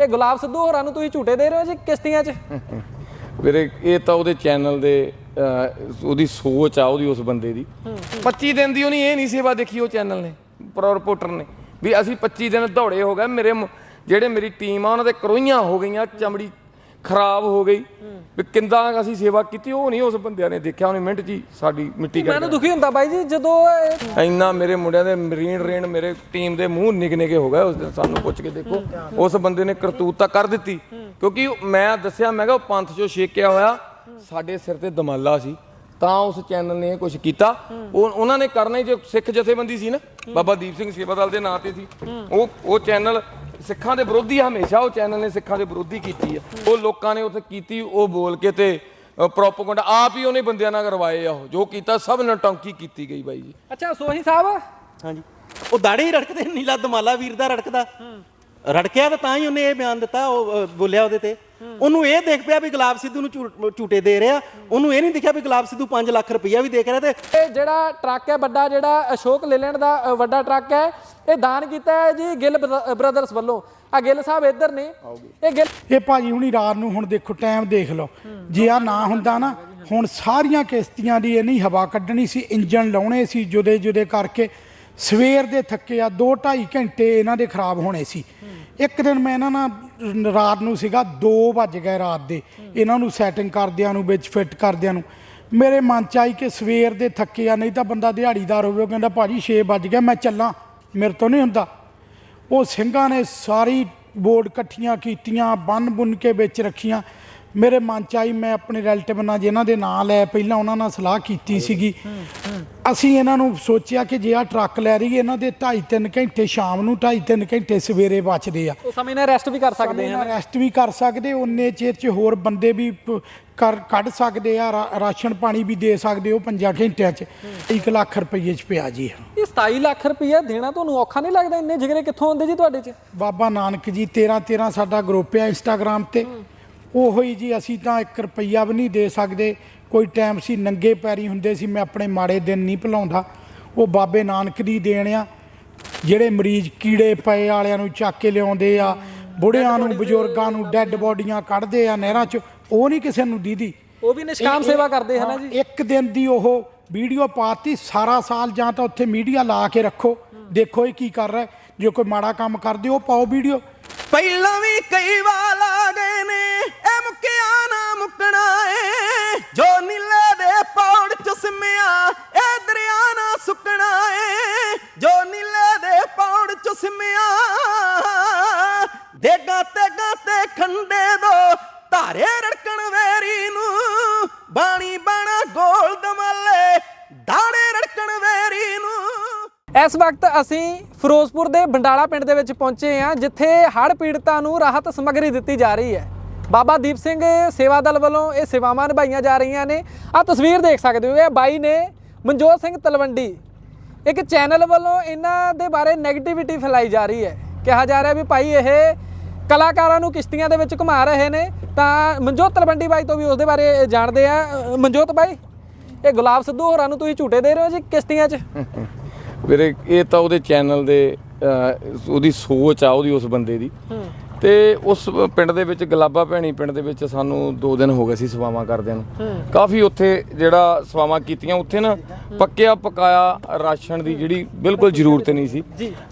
ਇਹ ਗੁਲਾਬ ਸਿੱਧੂ ਹੋਰਾਂ ਨੂੰ ਤੁਸੀਂ ਝੂਟੇ ਦੇ ਰਹੇ ਹੋ ਜੀ ਕਿਸ਼ਤੀਆਂ 'ਚ? ਵੀਰੇ ਇਹ ਤਾਂ ਉਹਦੇ ਚੈਨਲ ਦੇ ਅਹ, ਉਹਦੀ ਸੋਚ ਆ ਉਹਦੀ ਉਸ ਬੰਦੇ ਦੀ। 25 ਦਿਨ ਦੀ ਉਹਨੇ ਇਹ ਨਹੀਂ ਸੇਵਾ ਦੇਖੀ ਉਹ ਚੈਨਲ ਨੇ ਪ੍ਰੋ ਰਿਪੋਰਟਰ ਨੇ ਵੀ ਅਸੀਂ 25 ਦਿਨ ਦੌੜੇ ਹੋ ਗਏ ਮੇਰੇ ਮ- ਜਿਹੜੇ ਮੇਰੀ ਟੀਮ ਆ ਉਹਨਾਂ ਦੇ ਕਰੋਈਆਂ ਹੋ ਗਈਆਂ ਚਮੜੀ ਖਰਾਬ ਹੋ ਗਈ। ਵੀ ਕਿੰਦਾ ਅਸੀਂ ਸੇਵਾ ਕੀਤੀ ਉਹ ਨਹੀਂ ਉਸ ਬੰਦਿਆਂ ਨੇ ਦੇਖਿਆ ਉਹਨੇ ਮਿੰਟ ਹੀ ਸਾਡੀ ਮਿੱਟੀ ਕਰ ਮੈਨੂੰ ਦੁਖੀ ਹੁੰਦਾ ਬਾਈ ਜੀ ਜਦੋਂ ਇੰਨਾ ਮੇਰੇ ਮੁੰਡਿਆਂ ਦੇ ਮਰੀਨ ਰੇਣ ਮੇਰੇ ਟੀਮ ਦੇ ਮੂੰਹ ਨਿਕ ਨਿਕੇ ਹੋ ਗਏ ਉਸ ਦਿਨ ਸਾਨੂੰ ਪੁੱਛ ਕੇ ਦੇਖੋ। ਉਸ ਬੰਦੇ ਨੇ ਕਰਤੂਤ ਤਾਂ ਕਰ ਦਿੱਤੀ। ਕਿਉਂਕਿ ਮੈਂ ਦੱਸਿਆ ਮੈਂ ਕਿਹਾ ਉਹ ਪੰਥ ਚੋਂ ਛੇਕਿਆ ਹੋਇਆ ਸਾਡੇ ਸਿਰ ਤੇ ਦਮਾਲਾ ਸੀ। ਤਾਂ ਉਸ ਚੈਨਲ ਨੇ ਕੁਝ ਕੀਤਾ। ਉਹ ਉਹਨਾਂ ਨੇ ਕਰਨਾ ਹੀ ਜੋ ਸਿੱਖ ਜਥੇਬੰਦੀ ਸੀ ਨਾ। ਬਾਬਾ ਦੀਪ ਸਿੰਘ ਸੇਵਾ ਦਲ ਦੇ ਨਾਂ ਤੇ ਸੀ। ਉਹ ਉਹ ਚੈਨਲ ਸਿੱਖਾਂ ਦੇ ਵਿਰੋਧੀ ਆ ਹਮੇਸ਼ਾ ਉਹ ਚੈਨਲ ਨੇ ਸਿੱਖਾਂ ਦੇ ਵਿਰੋਧੀ ਕੀਤੀ ਆ। ਉਹ ਲੋਕਾਂ ਨੇ ਉੱਥੇ ਕੀਤੀ ਉਹ ਬੋਲ ਕੇ ਤੇ ਪ੍ਰੋਪਗੈਂਡਾ ਆਪ ਹੀ ਉਹਨੇ ਬੰਦਿਆਂ ਨਾਲ ਕਰਵਾਏ ਆ ਉਹ ਜੋ ਕੀਤਾ ਸਭ ਨਟੰਕੀ ਕੀਤੀ ਗਈ ਬਾਈ ਜੀ। ਅੱਛਾ ਸੋਹੀ ਸਾਹਿਬ? ਹਾਂਜੀ। ਉਹ ਦਾੜੇ ਹੀ ਰੜਕਦੇ ਨੀਲਾ ਦਮਾਲਾ ਵੀਰ ਦਾ ਰੜਕਦਾ। ਰੜਕਿਆ ਤਾਂ ਤਾਂ ਹੀ ਉਹਨੇ ਇਹ ਬਿਆਨ ਦਿੱਤਾ ਉਹ ਬੋਲਿਆ ਉਹਦੇ ਤੇ। ਉਹਨੂੰ ਇਹ ਦੇਖ ਪਿਆ ਵੀ ਗੁਲਾਬ ਸਿੱਧੂ ਨੂੰ ਝੂ- ਝੂਟੇ ਦੇ ਰਿਹਾ। ਉਹਨੂੰ ਇਹ ਨਹੀਂ ਦਿਖਿਆ ਵੀ ਗੁਲਾਬ ਸਿੱਧੂ 5 ਲੱਖ ਰੁਪਈਆ ਵੀ ਦੇਖ ਰਿਹਾ ਤੇ ਇਹ ਜਿਹੜਾ ਟਰੱਕ ਹੈ ਵੱਡਾ ਜਿਹੜਾ ਅਸ਼ੋਕ ਲੇਲੈਂਡ ਦਾ ਅ, ਵੱਡਾ ਟਰੱਕ ਹੈ ਇਹ ਦਾਨ ਕੀਤਾ ਹੈ ਜੀ ਗਿੱਲ ਬ੍ਰਦਰਸ ਵੱਲੋਂ। ਆ ਗਿੱਲ ਸਾਹਿਬ ਇੱਧਰ ਨੇ। ਇਹ ਗਿੱਲ ਇਹ ਭਾਜੀ ਹੁਣੀ ਰਾਤ ਨੂੰ ਹੁਣ ਦੇਖੋ ਟਾਈਮ ਦੇਖ ਲਓ। ਜੇ ਆ ਨਾ ਹੁੰਦਾ ਨਾ ਹੁਣ ਸਾਰੀਆਂ ਕਿਸ਼ਤੀਆਂ ਦੀ ਇਹ ਨਹੀਂ ਹਵਾ ਕੱਢਣੀ ਸੀ ਇੰਜਨ ਲਾਉਣੇ ਸੀ ਜੁਦੇ ਜੁਦੇ ਕਰਕੇ। ਸਵੇਰ ਦੇ ਥੱਕੇ ਆ 2 2.5 ਘੰਟੇ ਇਹਨਾਂ ਦੇ ਖਰਾਬ ਹੋਣੇ ਸੀ। ਇੱਕ ਦਿਨ ਮੈਂ ਇਹਨਾਂ ਨਾਲ ਰਾਤ ਨੂੰ ਸੀਗਾ 2 ਵੱਜ ਗਏ ਰਾਤ ਦੇ। ਇਹਨਾਂ ਨੂੰ ਸੈਟਿੰਗ ਕਰਦਿਆਂ ਨੂੰ, ਵਿੱਚ ਫਿੱਟ ਕਰਦਿਆਂ ਨੂੰ। ਮੇਰੇ ਮਨ ਚ ਆਈ ਕਿ ਸਵੇਰ ਦੇ ਥੱਕੇ ਆ, ਨਹੀਂ ਤਾਂ ਬੰਦਾ ਦਿਹਾੜੀਦਾਰ ਹੋਵੇ, ਉਹ ਕਹਿੰਦਾ, ਭਾਜੀ 6 ਵੱਜ ਗਿਆ ਮੈਂ ਚੱਲਾਂ, ਮੇਰੇ ਤੋਂ ਨਹੀਂ ਹੁੰਦਾ। ਉਹ ਸਿੰਘਾਂ ਨੇ ਸਾਰੀ ਬੋਰਡ ਇਕੱਠੀਆਂ ਕੀਤੀਆਂ ਬੰਨ ਬੁੰਨ ਕੇ ਵਿੱਚ ਰੱਖੀਆਂ। ਮੇਰੇ ਮਨ ਚ ਆਈ ਮੈਂ ਆਪਣੇ ਰਿਲੇਟਿਵ ਨਾਲ ਜਿਨ੍ਹਾਂ ਦੇ ਨਾਂ ਲੈ ਪਹਿਲਾਂ ਉਹਨਾਂ ਨਾਲ ਸਲਾਹ ਕੀਤੀ ਸੀਗੀ। ਅਸੀਂ ਇਹਨਾਂ ਨੂੰ ਸੋਚਿਆ ਕਿ ਜੇ ਆ ਟਰੱਕ ਲੈ ਰਹੀ ਇਹਨਾਂ ਦੇ 2.5 3 ਘੰਟੇ ਸ਼ਾਮ ਨੂੰ 2.5 3 ਘੰਟੇ ਸਵੇਰੇ ਬਚਦੇ ਆ। ਉਹ ਸਮੇਂ ਨਾਲ ਰੈਸਟ ਵੀ ਕਰ ਸਕਦੇ ਹਾਂ ਰੈਸਟ ਵੀ ਕਰ ਸਕਦੇ ਉਨੇ ਚਿਰ ਚ ਹੋਰ ਬੰਦੇ ਵੀ ਕਰ ਕੱਢ ਸਕਦੇ ਆ ਰਾਸ਼ਨ ਪਾਣੀ ਵੀ ਦੇ ਸਕਦੇ ਉਹ 5 ਘੰਟਿਆਂ ਚ। 1 ਲੱਖ ਰੁਪਏ ਚ ਪਿਆ ਜੀ ਇਹ। 27 ਲੱਖ ਰੁਪਈਆ ਦੇਣਾ ਤੁਹਾਨੂੰ ਔਖਾ ਨਹੀਂ ਲੱਗਦਾ? ਇੰਨੇ ਜਿਗਰੇ ਕਿੱਥੋਂ ਆਉਂਦੇ ਜੀ ਤੁਹਾਡੇ 'ਚ? ਬਾਬਾ ਨਾਨਕ ਜੀ 13 13 ਸਾਡਾ ਗਰੁੱਪ ਹੈ ਇੰਸਟਾਗ੍ਰam ਤੇ। ਉਹੋ ਹੀ ਜੀ ਅਸੀਂ ਤਾਂ 1 ਰੁਪਈਆ ਵੀ ਨਹੀਂ ਦੇ ਸਕਦੇ। ਕੋਈ ਟਾਈਮ ਸੀ ਨੰਗੇ ਪੈਰੀ ਹੁੰਦੇ ਸੀ ਮੈਂ ਆਪਣੇ ਮਾੜੇ ਦਿਨ ਨਹੀਂ ਭੁਲਾਉਂਦਾ। ਉਹ ਬਾਬੇ ਨਾਨਕ ਦੀ ਦੇਣ ਆ ਜਿਹੜੇ ਮਰੀਜ਼ ਕੀੜੇ ਪਏ ਵਾਲਿਆਂ ਨੂੰ ਚੱਕ ਕੇ ਲਿਆਉਂਦੇ ਆ ਬੁੜਿਆਂ ਨੂੰ ਬਜ਼ੁਰਗਾਂ ਨੂੰ ਡੈੱਡ ਬੋਡੀਆਂ ਕੱਢਦੇ ਆ ਨਹਿਰਾਂ 'ਚ ਉਹ ਨਹੀਂ ਕਿਸੇ ਨੂੰ ਦੀਦੀ। ਉਹ ਵੀ ਨਿਸ਼ਕਾਮ ਸੇਵਾ ਕਰਦੇ ਹਨ ਜੀ। ਇੱਕ ਦਿਨ ਦੀ ਉਹ ਵੀਡੀਓ ਪਾਤੀ ਸਾਰਾ ਸਾਲ ਜਾਂ ਤਾਂ ਉੱਥੇ ਮੀਡੀਆ ਲਾ ਕੇ ਰੱਖੋ। ਦੇਖੋ ਇਹ ਕੀ ਕਰ ਰਿਹਾ। ਜੇ ਕੋਈ ਮਾੜਾ ਕੰਮ ਕਰਦੇ ਉਹ ਪਾਓ ਵੀਡੀਓ। ਪਹਿਲਾਂ ਵੀ ਕਈ ਵਾਰ ਆ ਗਏ ਨੇ। ਇਸ ਵਕਤ ਅਸੀਂ ਫਿਰੋਜ਼ਪੁਰ ਦੇ ਬੰਡਾਲਾ ਪਿੰਡ ਦੇ ਵਿੱਚ ਪਹੁੰਚੇ ਹਾਂ, ਜਿੱਥੇ ਹੜ੍ਹ ਪੀੜਤਾਂ ਨੂੰ ਰਾਹਤ ਸਮੱਗਰੀ ਦਿੱਤੀ ਜਾ ਰਹੀ ਹੈ। ਬਾਬਾ ਦੀਪ ਸਿੰਘ ਸੇਵਾ ਦਲ ਵੱਲੋਂ ਇਹ ਸੇਵਾਵਾਂ ਨਿਭਾਈਆਂ ਜਾ ਰਹੀਆਂ ਨੇ। ਆ ਤਸਵੀਰ ਦੇਖ ਸਕਦੇ ਹੋ, ਇਹ ਬਾਈ ਨੇ ਮਨਜੋਤ ਸਿੰਘ ਤਲਵੰਡੀ, ਇੱਕ ਚੈਨਲ ਵੱਲੋਂ ਇਹਨਾਂ ਦੇ ਬਾਰੇ 네ਗੇਟਿਵਿਟੀ ਫੈਲਾਈ ਜਾ ਰਹੀ ਹੈ। ਕਿਹਾ ਜਾ ਰਿਹਾ ਵੀ ਭਾਈ ਇਹ ਕਲਾਕਾਰਾਂ ਨੂੰ ਕਿਸ਼ਤੀਆਂ ਦੇ ਵਿੱਚ ਘੁਮਾ ਰਹੇ ਨੇ। ਤਾਂ ਮਨਜੋਤ ਤਲਵੰਡੀ ਬਾਈ ਤੋਂ ਵੀ ਉਸ ਦੇ ਬਾਰੇ ਜਾਣਦੇ ਆ ਮਨਜੋਤ ਬਾਈ, ਇਹ ਗੁਲਾਬ ਸਿੱਧੂ ਹੋਰਾਂ ਨੂੰ ਤੁਸੀਂ ਝੂਟੇ ਦੇ ਰਹੇ ਹੋ ਜੀ ਕਿਸ਼ਤੀਆਂ 'ਚ? ਵੀਰੇ ਇਹ ਤਾਂ ਉਹਦੇ ਚੈਨਲ ਦੇ ਉਹਦੀ ਸੋਚ ਆ ਉਹਦੀ ਉਸ ਬੰਦੇ ਦੀ। ਤੇ ਉਸ ਪਿੰਡ ਦੇ ਵਿੱਚ ਗਲਾਬਾ ਭੈਣੀ ਪਿੰਡ ਦੇ ਵਿੱਚ ਸਾਨੂੰ 2 ਦਿਨ ਹੋ ਗਏ ਸੀ ਸਵਾਵਾਂ ਕਰਦਿਆਂ ਨੂੰ। ਕਾਫੀ ਉੱਥੇ ਜਿਹੜਾ ਸਵਾਵਾਂ ਕੀਤੀਆਂ ਉੱਥੇ ਨਾ ਪੱਕਿਆ ਪਕਾਇਆ ਰਾਸ਼ਨ ਦੀ ਜਿਹੜੀ ਬਿਲਕੁਲ ਜ਼ਰੂਰਤ ਨਹੀਂ ਸੀ।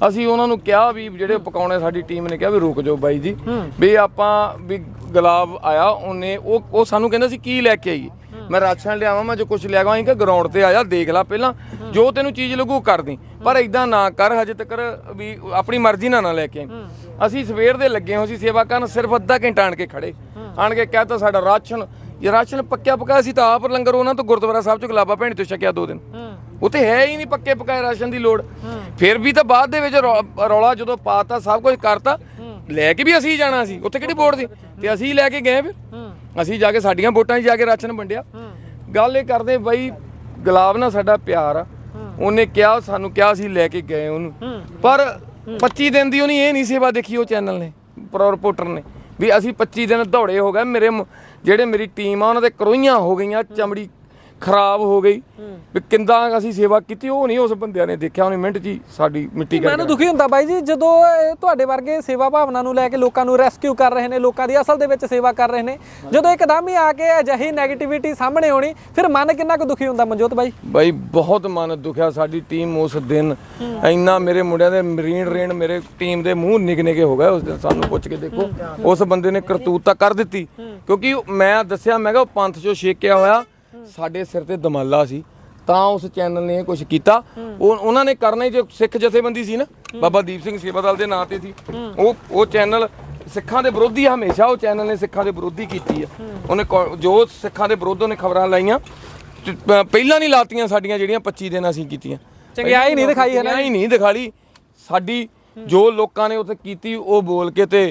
ਅਸੀਂ ਉਹਨਾਂ ਨੂੰ ਕਿਹਾ ਵੀ ਜਿਹੜੇ ਪਕਾਉਣੇ ਸਾਡੀ ਟੀਮ ਨੇ ਕਿਹਾ ਵੀ ਰੁਕ ਜਾਓ ਬਾਈ ਜੀ। ਵੀ ਆਪਾਂ ਵੀ ਗੁਲਾਬ ਆਇਆ ਉਹਨੇ ਉਹ ਉਹ ਸਾਨੂੰ ਕਹਿੰਦਾ ਸੀ ਕੀ ਲੈ ਕੇ ਆਈਏ? ਮੈਂ ਰਾਸ਼ਨ ਲਿਆਵਾਂ, ਮੈਂ ਜੋ ਕੁਝ ਲਿਆਗਾ ਆਈ ਕਿ ਗਰਾਊਂਡ ਤੇ ਆਇਆ ਦੇਖ ਲੈ ਪਹਿਲਾਂ, ਜੋ ਤੈਨੂੰ ਚੀਜ਼ ਲੱਗੂ ਕਰ ਦੀ। ਪਰ ਇਦਾਂ ਨਾ ਕਰ, ਹਜੇ ਤੱਕ ਵੀ ਆਪਣੀ ਮਰਜ਼ੀ ਨਾਲ ਨਾ ਲੈ ਕੇ ਅਸੀਂ ਸਵੇਰ ਦੇ ਲੱਗੇ ਹੋਏ ਸੀ ਸੇਵਾ ਕਰਨ, ਸਿਰਫ ਅੱਧਾ ਘੰਟਾ ਆਣ ਕੇ ਖੜੇ। ਆਣ ਕੇ ਕਹਤਾ ਸਾਡਾ ਰਾਸ਼ਨ, ਇਹ ਰਾਸ਼ਨ ਪੱਕਿਆ ਪਕਾਇਆ ਸੀ ਤਾਂ ਆਪ ਲੰਗਰ ਉਹਨਾਂ ਤੋਂ ਗੁਰਦੁਆਰਾ ਸਾਹਿਬ ਚ ਗੁਲਾਬਾ ਭੈਣ ਤੋਂ ਛਕਿਆ ਦੋ ਦਿਨ। ਉਤੇ ਹੈ ਹੀ ਨਹੀਂ ਪੱਕੇ ਪਕਾਏ ਰਾਸ਼ਨ ਦੀ ਲੋੜ। ਫਿਰ ਵੀ ਤਾਂ ਬਾਅਦ ਦੇ ਵਿੱਚ ਰੌਲਾ ਜਦੋਂ ਪਾਤਾ, ਸਭ ਕੁਝ ਕਰਤਾ, ਲੈ ਕੇ ਵੀ ਅਸੀਂ ਜਾਣਾ ਸੀ। ਉੱਥੇ ਕਿਹੜੀ ਬੋਰਡ ਸੀ? ਤੇ ਅਸੀਂ ਲੈ ਕੇ ਗਏ ਫਿਰ। ਅਸੀਂ ਜਾ ਕੇ ਸਾਡੀਆਂ ਵੋਟਾਂ 'ਚ ਜਾ ਕੇ ਰਾਸ਼ਨ ਵੰਡਿਆ। ਗੱਲ ਇਹ ਕਰਦੇ ਬਈ ਗੁਲਾਬ ਨਾਲ ਸਾਡਾ ਪਿਆਰ ਆ। ਉਹਨੇ ਕਿਹਾ ਸਾਨੂੰ ਕਿਹਾ ਸੀ ਲੈ ਕੇ ਗਏ ਉਹਨੂੰ। ਪਰ 25 ਦਿਨ ਦੀ ਉਹਨੇ ਇਹ ਨਹੀਂ ਸੇਵਾ ਦੇਖੀ ਉਹ ਚੈਨਲ ਨੇ ਪ੍ਰੋ ਰਿਪੋਰਟਰ ਨੇ ਵੀ ਅਸੀਂ 25 ਦਿਨ ਦੌੜੇ ਹੋ ਗਏ। ਮੇਰੇ ਜਿਹੜੇ ਮੇਰੀ ਟੀਮ ਆ ਉਹਨਾਂ ਦੇ ਕਰੋਈਆਂ ਹੋ ਗਈਆਂ ਚਮੜੀ ਖਰਾਬ ਹੋ ਗਈ। ਵੀ ਕਿੰਦਾ ਅਸੀਂ ਸੇਵਾ ਕੀਤੀ ਉਹ ਨਹੀਂ ਉਸ ਬੰਦਿਆਂ ਨੇ ਦੇਖਿਆ ਉਹਨੇ ਮਿੰਟ ਹੀ ਸਾਡੀ ਮਿੱਟੀ ਮੈਨੂੰ ਦੁਖੀ ਹੁੰਦਾ ਬਾਈ ਜੀ ਜਦੋਂ ਤੁਹਾਡੇ ਵਰਗੇ ਸੇਵਾ ਭਾਵਨਾ ਨੂੰ ਲੈ ਕੇ ਲੋਕਾਂ ਨੂੰ ਰੈਸਕਿਊ ਕਰ ਰਹੇ ਨੇ ਲੋਕਾਂ ਦੀ ਅਸਲ ਦੇ ਵਿੱਚ ਸੇਵਾ ਕਰ ਰਹੇ ਨੇ ਜਦੋਂ ਇੱਕਦਮ ਹੀ ਆ ਕੇ ਅਜਿਹੀ 네ਗੇਟਿਵਿਟੀ ਸਾਹਮਣੇ ਆਉਣੀ ਫਿਰ ਮਨ ਕਿੰਨਾ ਕੁ ਦੁਖੀ ਹੁੰਦਾ ਮਨਜੋਤ ਬਾਈ? ਬਾਈ ਬਹੁਤ ਮਨ ਦੁਖਿਆ ਸਾਡੀ ਟੀਮ ਉਸ ਦਿਨ ਇੰਨਾ ਮੇਰੇ ਮੁੰਡਿਆਂ ਦੇ ਮਰੀਨ ਰੇਨ ਮੇਰੇ ਟੀਮ ਦੇ ਮੂੰਹ ਨਿਕੇ ਹੋ ਗਏ ਉਸ ਦਿਨ ਸਾਨੂੰ ਪੁੱਛ ਕੇ ਦੇਖੋ ਉਸ ਬੰਦੇ ਨੇ ਕਰਤੂਤ ਤਾਂ ਕਰ ਦਿੱਤੀ ਕਿਉਂਕਿ ਮੈਂ ਦੱਸਿਆ ਮੈਂ ਕਿਹਾ ਉਹ ਪੰਥ ਚੋਂ ਛੇਕਿਆ ਹੋਇਆ ਸਾਡੇ ਸਿਰ ਤੇ ਦਮਾਲਾ ਸੀ ਤਾਂ ਉਸ ਚੈਨਲ ਨੇ ਕੁਝ ਕੀਤਾ। ਉਹ ਉਹਨਾਂ ਨੇ ਕਰਨਾ ਹੀ ਜੋ ਸਿੱਖ ਜਥੇਬੰਦੀ ਸੀ ਨਾ ਬਾਬਾ ਦੀਪ ਸਿੰਘ ਸੇਵਾ ਦਲ ਦੇ ਨਾਂ ਤੇ ਸੀ। ਉਹ ਉਹ ਚੈਨਲ ਸਿੱਖਾਂ ਦੇ ਵਿਰੋਧੀ ਆ ਹਮੇਸ਼ਾ ਉਹ ਚੈਨਲ ਨੇ ਸਿੱਖਾਂ ਦੇ ਵਿਰੋਧੀ ਕੀਤੀ ਆ। ਉਹਨੇ ਜੋ ਸਿੱਖਾਂ ਦੇ ਵਿਰੋਧ ਉਹਨੇ ਖਬਰਾਂ ਲਾਈਆਂ। ਪਹਿਲਾਂ ਨਹੀਂ ਲਾਤੀਆਂ ਸਾਡੀਆਂ ਜਿਹੜੀਆਂ 25 ਦਿਨ ਅਸੀਂ ਕੀਤੀਆਂ। ਚੰਗਿਆਈ ਨਹੀਂ ਦਿਖਾਈ ਹੈ ਨਾ ਨਹੀਂ ਦਿਖਾਲੀ। ਸਾਡੀ ਜੋ ਲੋਕਾਂ ਨੇ ਉੱਥੇ ਕੀਤੀ ਉਹ ਬੋਲ ਕੇ ਤੇ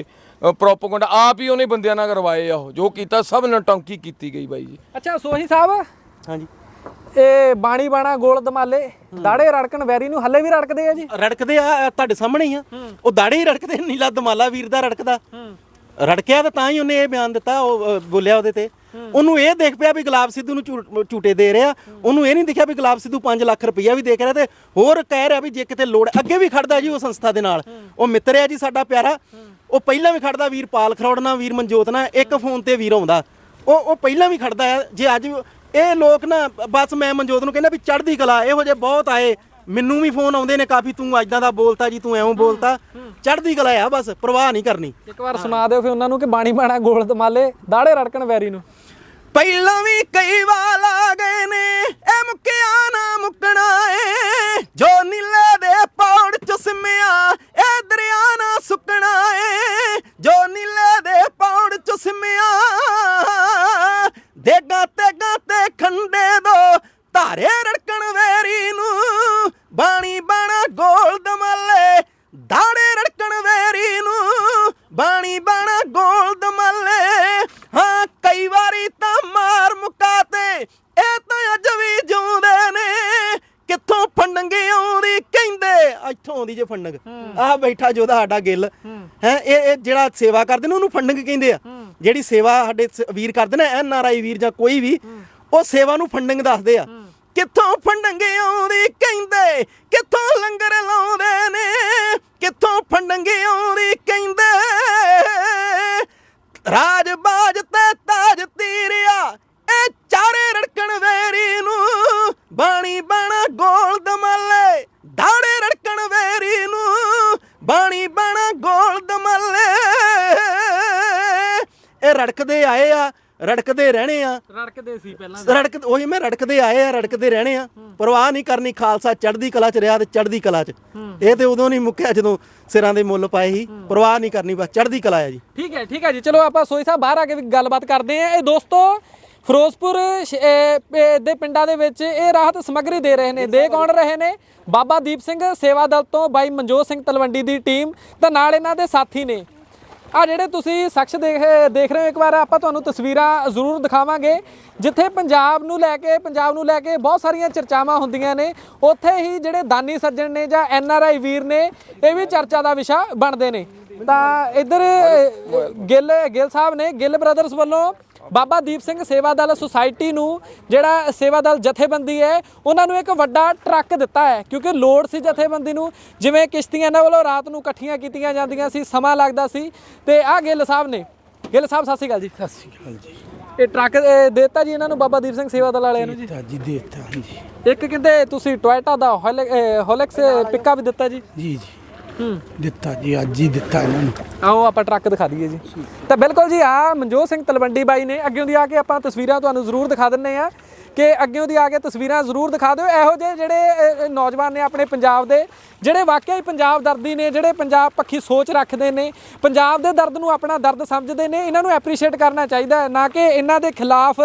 ਪ੍ਰੋਪਗੈਂਡਾ ਆਪ ਹੀ ਉਹਨੇ ਬੰਦਿਆਂ ਨਾਲ ਕਰਵਾਏ ਆ ਉਹ ਜੋ ਕੀਤਾ ਸਭ ਨਟੰਕੀ ਕੀਤੀ ਗਈ ਬਾਈ ਜੀ। ਅੱਛਾ ਸੋਹੀ ਸਾਹਿਬ? ਹਾਂਜੀ। ਇਹ ਬਾਣੀ ਬਾਣਾ ਗੋਲ ਦਮਾਲੇ ਦਾੜੇ ਰੜਕਣ ਵੈਰੀ ਨੂੰ ਹੱਲੇ ਵੀ ਰੜਕਦੇ ਆ ਜੀ? ਰੜਕਦੇ ਆ ਤੁਹਾਡੇ ਸਾਹਮਣੇ ਹੀ ਆ। ਉਹ ਦਾੜੇ ਹੀ ਰੜਕਦੇ ਨੀਲਾ ਦਮਾਲਾ ਵੀਰ ਦਾ ਰੜਕਦਾ। ਰੜਕਿਆ ਤਾਂ ਤਾਂ ਹੀ ਉਹਨੇ ਇਹ ਬਿਆਨ ਦਿੱਤਾ ਉਹ ਬੋਲਿਆ ਉਹਦੇ ਤੇ। ਉਹਨੂੰ ਇਹ ਦੇਖ ਪਿਆ ਵੀ ਗੁਲਾਬ ਸਿੱਧੂ ਨੂੰ ਝੂਟ- ਝੂਟੇ ਦੇ ਰਿਹਾ। ਉਹਨੂੰ ਇਹ ਨਹੀਂ ਦਿਖਿਆ ਵੀ ਗੁਲਾਬ ਸਿੱਧੂ 5 ਲੱਖ ਰੁਪਈਆ ਵੀ ਦੇ ਰਿਹਾ ਤੇ ਹੋਰ ਕਹਿ ਰਿਹਾ ਵੀ ਜੇ ਕਿਤੇ ਲੋੜ ਅੱਗੇ ਵੀ ਖੜਦਾ ਜੀ ਉਹ ਸੰਸਥਾ ਦੇ ਨਾਲ। ਉਹ ਮਿੱਤਰ ਹੈ ਜੀ ਸਾਡਾ ਪਿਆਰਾ। ਉਹ ਪਹਿਲਾਂ ਵੀ ਖੜਦਾ ਵੀਰ ਪਾਲ ਖਰੋੜ ਵੀਰ ਮਨਜੋਤ ਨਾਲ, ਇੱਕ ਫੋਨ ਤੇ ਵੀਰ ਆਉਂਦਾ। ਉਹ ਉਹ ਪਹਿਲਾਂ ਵੀ ਖੜਦਾ ਹੈ। ਜੇ ਅੱਜ ਇਹ ਲੋਕ ਨਾ, ਬਸ ਮੈਂ ਮਨਜੋਤ ਨੂੰ ਕਹਿੰਦਾ ਵੀ ਚੜ੍ਹਦੀ ਕਲਾ, ਇਹੋ ਜਿਹੇ ਬਹੁਤ ਆਏ। ਮੈਨੂੰ ਵੀ ਫੋਨ ਆਉਂਦੇ ਨੇ ਕਾਫੀ, ਤੂੰ ਐਦਾਂ ਦਾ ਬੋਲਤਾ ਜੀ, ਤੂੰ ਐਵੇਂ ਬੋਲਤਾ। ਚੜ੍ਹਦੀ ਕਲਾ ਆ ਬਸ, ਪਰਵਾਹ ਨਹੀਂ ਕਰਨੀ। ਇੱਕ ਵਾਰ ਸੁਣਾ ਦਿਓ ਫਿਰ ਉਹਨਾਂ ਨੂੰ ਕਿ ਬਾਣੀ ਬਾਣਾ ਗੋਲ ਦਮਾਲੇ ਦਾੜੇ ਰੜਕਣ ਵੈਰੀ ਨੂੰ। ਪਹਿਲਾਂ ਵੀ ਕਈ ਵਾਰ ਆ ਗਏ ਨੇ, ਇਹ ਮੁੱਕਿਆ ਨਾ ਮੁੱਕਣਾ ਏ। ਜੋ ਨੀਲੇ ਦੇ ਪੌੜ ਚ ਸਿਮਿਆ ਇਹ ਦਰਿਆ ਨਾ ਸੁੱਕਣਾ ਏ। ਜੋ ਨੀਲੇ ਦੇ ਪੌੜ ਚ ਸਿਮਿਆ ਦੇਗਾ ਤੇਗਾ ਤੇ ਖੰਡੇ ਦੋ, ਧਾਰੇ ਰੜਕਣ ਵੇਰੀ ਨੂੰ। ਬਾਣੀ ਬਾਣਾ ਗੋਲ ਦਮਾਲੇ, ਦਾੜੇ ਰੜਕਣ ਵੇਰੀ ਨੂੰ। ਬਾਣੀ ਫੰਡੰਗ। ਆਹ ਬੈਠਾ ਜੋਦਾ ਸਾਡਾ ਗਿੱਲ। ਹੈ, ਇਹ ਇਹ ਜਿਹੜਾ ਸੇਵਾ ਕਰਦੇ ਨੇ, ਉਹਨੂੰ ਫੰਡੰਗ ਕਹਿੰਦੇ ਆ। ਜਿਹੜੀ ਸੇਵਾ ਸਾਡੇ ਸ- ਵੀਰ ਕਰਦੇ ਨੇ, ਐਨ ਆਰ ਆਈ ਵੀਰ ਜਾਂ ਕੋਈ ਵੀ, ਉਹ ਸੇਵਾ ਨੂੰ ਫੰਡਿੰਗ ਦੱਸਦੇ ਆ। ਕਿੱਥੋਂ ਫੰਡੰਗੇ ਆਉਂਦੀ ਕਹਿੰਦੇ, ਕਿੱਥੋਂ ਲੰਗਰ ਲਾਉਂਦੇ ਨੇ, ਕਿੱਥੋਂ ਫੰਡੰਗੇ ਆਉਂਦੀ ਕਹਿੰਦੇ। ਰਾਜ ਬਾਜ ਤੇ ਤਾਜ ਤੀਰਿਆ, ਇਹ ਚਾਰੇ ਰੜਕਣ ਵੇਰੀ ਨੂੰ, ਬਾਣੀ ਬਾਣਾ ਗੋਲ ਦਮਾਲੇ ਇਹ ਰੜਕਦੇ ਆਏ ਆ ਰੜਕਦੇ ਰਹਿਣੇ ਆ। ਰੜਕਦੇ ਸੀ ਪਹਿਲਾਂ ਰੜਕ ਉਹੀ ਮੈਂ ਰੜਕਦੇ ਆਏ ਆ ਰੜਕਦੇ ਰਹਿਣੇ ਆ। ਪਰਵਾਹ ਨਹੀਂ ਕਰਨੀ ਖਾਲਸਾ ਚੜ੍ਹਦੀ ਕਲਾ ਚ ਰਿਹਾ ਤੇ ਚੜ੍ਹਦੀ ਕਲਾ ਚ। ਇਹ ਤੇ ਉਦੋਂ ਨਹੀਂ ਮੁੱਕਿਆ ਜਦੋਂ ਸਿਰਾਂ ਦੇ ਮੁੱਲ ਪਾਏ ਸੀ। ਪਰਵਾਹ ਨਹੀਂ ਕਰਨੀ ਬਸ ਚੜ੍ਹਦੀ ਕਲਾ ਆ ਜੀ। ਠੀਕ ਹੈ ਠੀਕ ਹੈ ਜੀ। ਚਲੋ ਆਪਾਂ ਸੋਈ ਸਾਹਿਬ ਬਾਹਰ ਆ ਕੇ ਗੱਲਬਾਤ ਕਰਦੇ ਆਂ ਇਹ ਦੋਸਤੋ ਫਿਰੋਜ਼ਪੁਰ ਦੇ ਪਿੰਡਾਂ ਦੇ ਵਿੱਚ ਇਹ ਰਾਹਤ ਸਮੱਗਰੀ ਦੇ ਰਹੇ ਨੇ। ਦੇ ਕੌਣ ਰਹੇ ਨੇ? ਬਾਬਾ ਦੀਪ ਸਿੰਘ ਸੇਵਾ ਦਲ ਤੋਂ ਬਾਈ ਮਨਜੋਤ ਸਿੰਘ ਤਲਵੰਡੀ ਦੀ ਟੀਮ। ਤਾਂ ਨਾਲ ਇਹਨਾਂ ਦੇ ਸਾਥੀ ਨੇ। ਆ ਜਿਹੜੇ ਤੁਸੀਂ ਸ਼ਖਸ ਦੇਖ ਦੇਖ ਰਹੇ ਹੋ, ਇੱਕ ਵਾਰ ਆਪਾਂ ਤੁਹਾਨੂੰ ਤਸਵੀਰਾਂ ਜ਼ਰੂਰ ਦਿਖਾਵਾਂਗੇ। ਜਿੱਥੇ ਪੰਜਾਬ ਨੂੰ ਲੈ ਕੇ, ਪੰਜਾਬ ਨੂੰ ਲੈ ਕੇ ਬਹੁਤ ਸਾਰੀਆਂ ਚਰਚਾਵਾਂ ਹੁੰਦੀਆਂ ਨੇ। ਉੱਥੇ ਹੀ ਜਿਹੜੇ ਦਾਨੀ ਸੱਜਣ ਨੇ ਜਾਂ ਐਨ ਆਰ ਆਈ ਵੀਰ ਨੇ, ਇਹ ਵੀ ਚਰਚਾ ਦਾ ਵਿਸ਼ਾ ਬਣਦੇ ਨੇ। ਤਾਂ ਇੱਧਰ ਗਿੱਲ ਗਿੱਲ ਸਾਹਿਬ ਨੇ, ਗਿੱਲ ਬ੍ਰਦਰਸ ਵੱਲੋਂ ਬਾਬਾ ਦੀਪ ਸਿੰਘ ਸੇਵਾ ਦਲ ਸੁਸਾਇਟੀ ਨੂੰ ਜਿਹੜਾ ਸੇਵਾ ਦਲ ਜਥੇਬੰਦੀ ਹੈ ਉਹਨਾਂ ਨੂੰ ਇੱਕ ਵੱਡਾ ਟਰੱਕ ਦਿੱਤਾ ਹੈ ਕਿਉਂਕਿ ਲੋੜ ਸੀ ਜਥੇਬੰਦੀ ਨੂੰ। ਜਿਵੇਂ ਕਿਸ਼ਤੀਆਂ ਇਹਨਾਂ ਵੱਲੋਂ ਰਾਤ ਨੂੰ ਇਕੱਠੀਆਂ ਕੀਤੀਆਂ ਜਾਂਦੀਆਂ ਸੀ ਸਮਾਂ ਲੱਗਦਾ ਸੀ। ਤੇ ਆਹ ਗਿੱਲ ਸਾਹਿਬ ਨੇ। ਗਿੱਲ ਸਾਹਿਬ ਸਤਿ ਸ਼੍ਰੀ ਅਕਾਲ ਜੀ। ਸਤਿ ਸ਼੍ਰੀ ਅਕਾਲ ਜੀ। ਇਹ ਟਰੱਕ ਦਿੱਤਾ ਜੀ ਇਹਨਾਂ ਨੂੰ ਬਾਬਾ ਦੀਪ ਸਿੰਘ ਸੇਵਾ ਦਲ ਵਾਲਿਆਂ ਨੂੰ ਜੀ? ਜੀ ਦੇਤਾ ਹਾਂਜੀ। ਇੱਕ ਕਹਿੰਦੇ ਤੁਸੀਂ ਟੋਇਟਾ ਦਾ ਹੋਲੈਕਸ ਪਿੱਕਾ ਵੀ ਦਿੱਤਾ ਜੀ? ਜੀ ਜੀ। ਦਿੱਤਾ ਜੀ, ਅੱਜ ਹੀ ਦਿੱਤਾ ਇਹਨਾਂ ਨੂੰ। ਆਓ ਆਪਾਂ ਟਰੱਕ ਦਿਖਾ ਦਈਏ ਜੀ। ਤਾਂ ਬਿਲਕੁਲ ਜੀ, ਆ ਮਨਜੋਤ ਸਿੰਘ ਤਲਵੰਡੀ ਬਾਈ ਨੇ ਅੱਗੇ ਦੀ ਆ ਕੇ ਆਪਾਂ ਤਸਵੀਰਾਂ ਤੁਹਾਨੂੰ ਜ਼ਰੂਰ ਦਿਖਾ ਦਿੰਨੇ ਆ ਕਿ ਅੱਗੇ ਦੀ ਆ ਕੇ ਤਸਵੀਰਾਂ ਜ਼ਰੂਰ ਦਿਖਾ ਦਿਓ। ਇਹੋ ਜਿਹੇ ਜਿਹੜੇ ਨੌਜਵਾਨ ਨੇ ਆਪਣੇ ਪੰਜਾਬ ਦੇ, ਜਿਹੜੇ ਵਾਕਿਆ ਹੀ ਪੰਜਾਬ ਦਰਦੀ ਨੇ, ਜਿਹੜੇ ਪੰਜਾਬ ਪੱਖੀ ਸੋਚ ਰੱਖਦੇ ਨੇ, ਪੰਜਾਬ ਦੇ ਦਰਦ ਨੂੰ ਆਪਣਾ ਦਰਦ ਸਮਝਦੇ ਨੇ, ਇਹਨਾਂ ਨੂੰ ਐਪਰੀਸ਼ੀਏਟ ਕਰਨਾ ਚਾਹੀਦਾ ਨਾ ਕਿ ਇਹਨਾਂ ਦੇ ਖਿਲਾਫ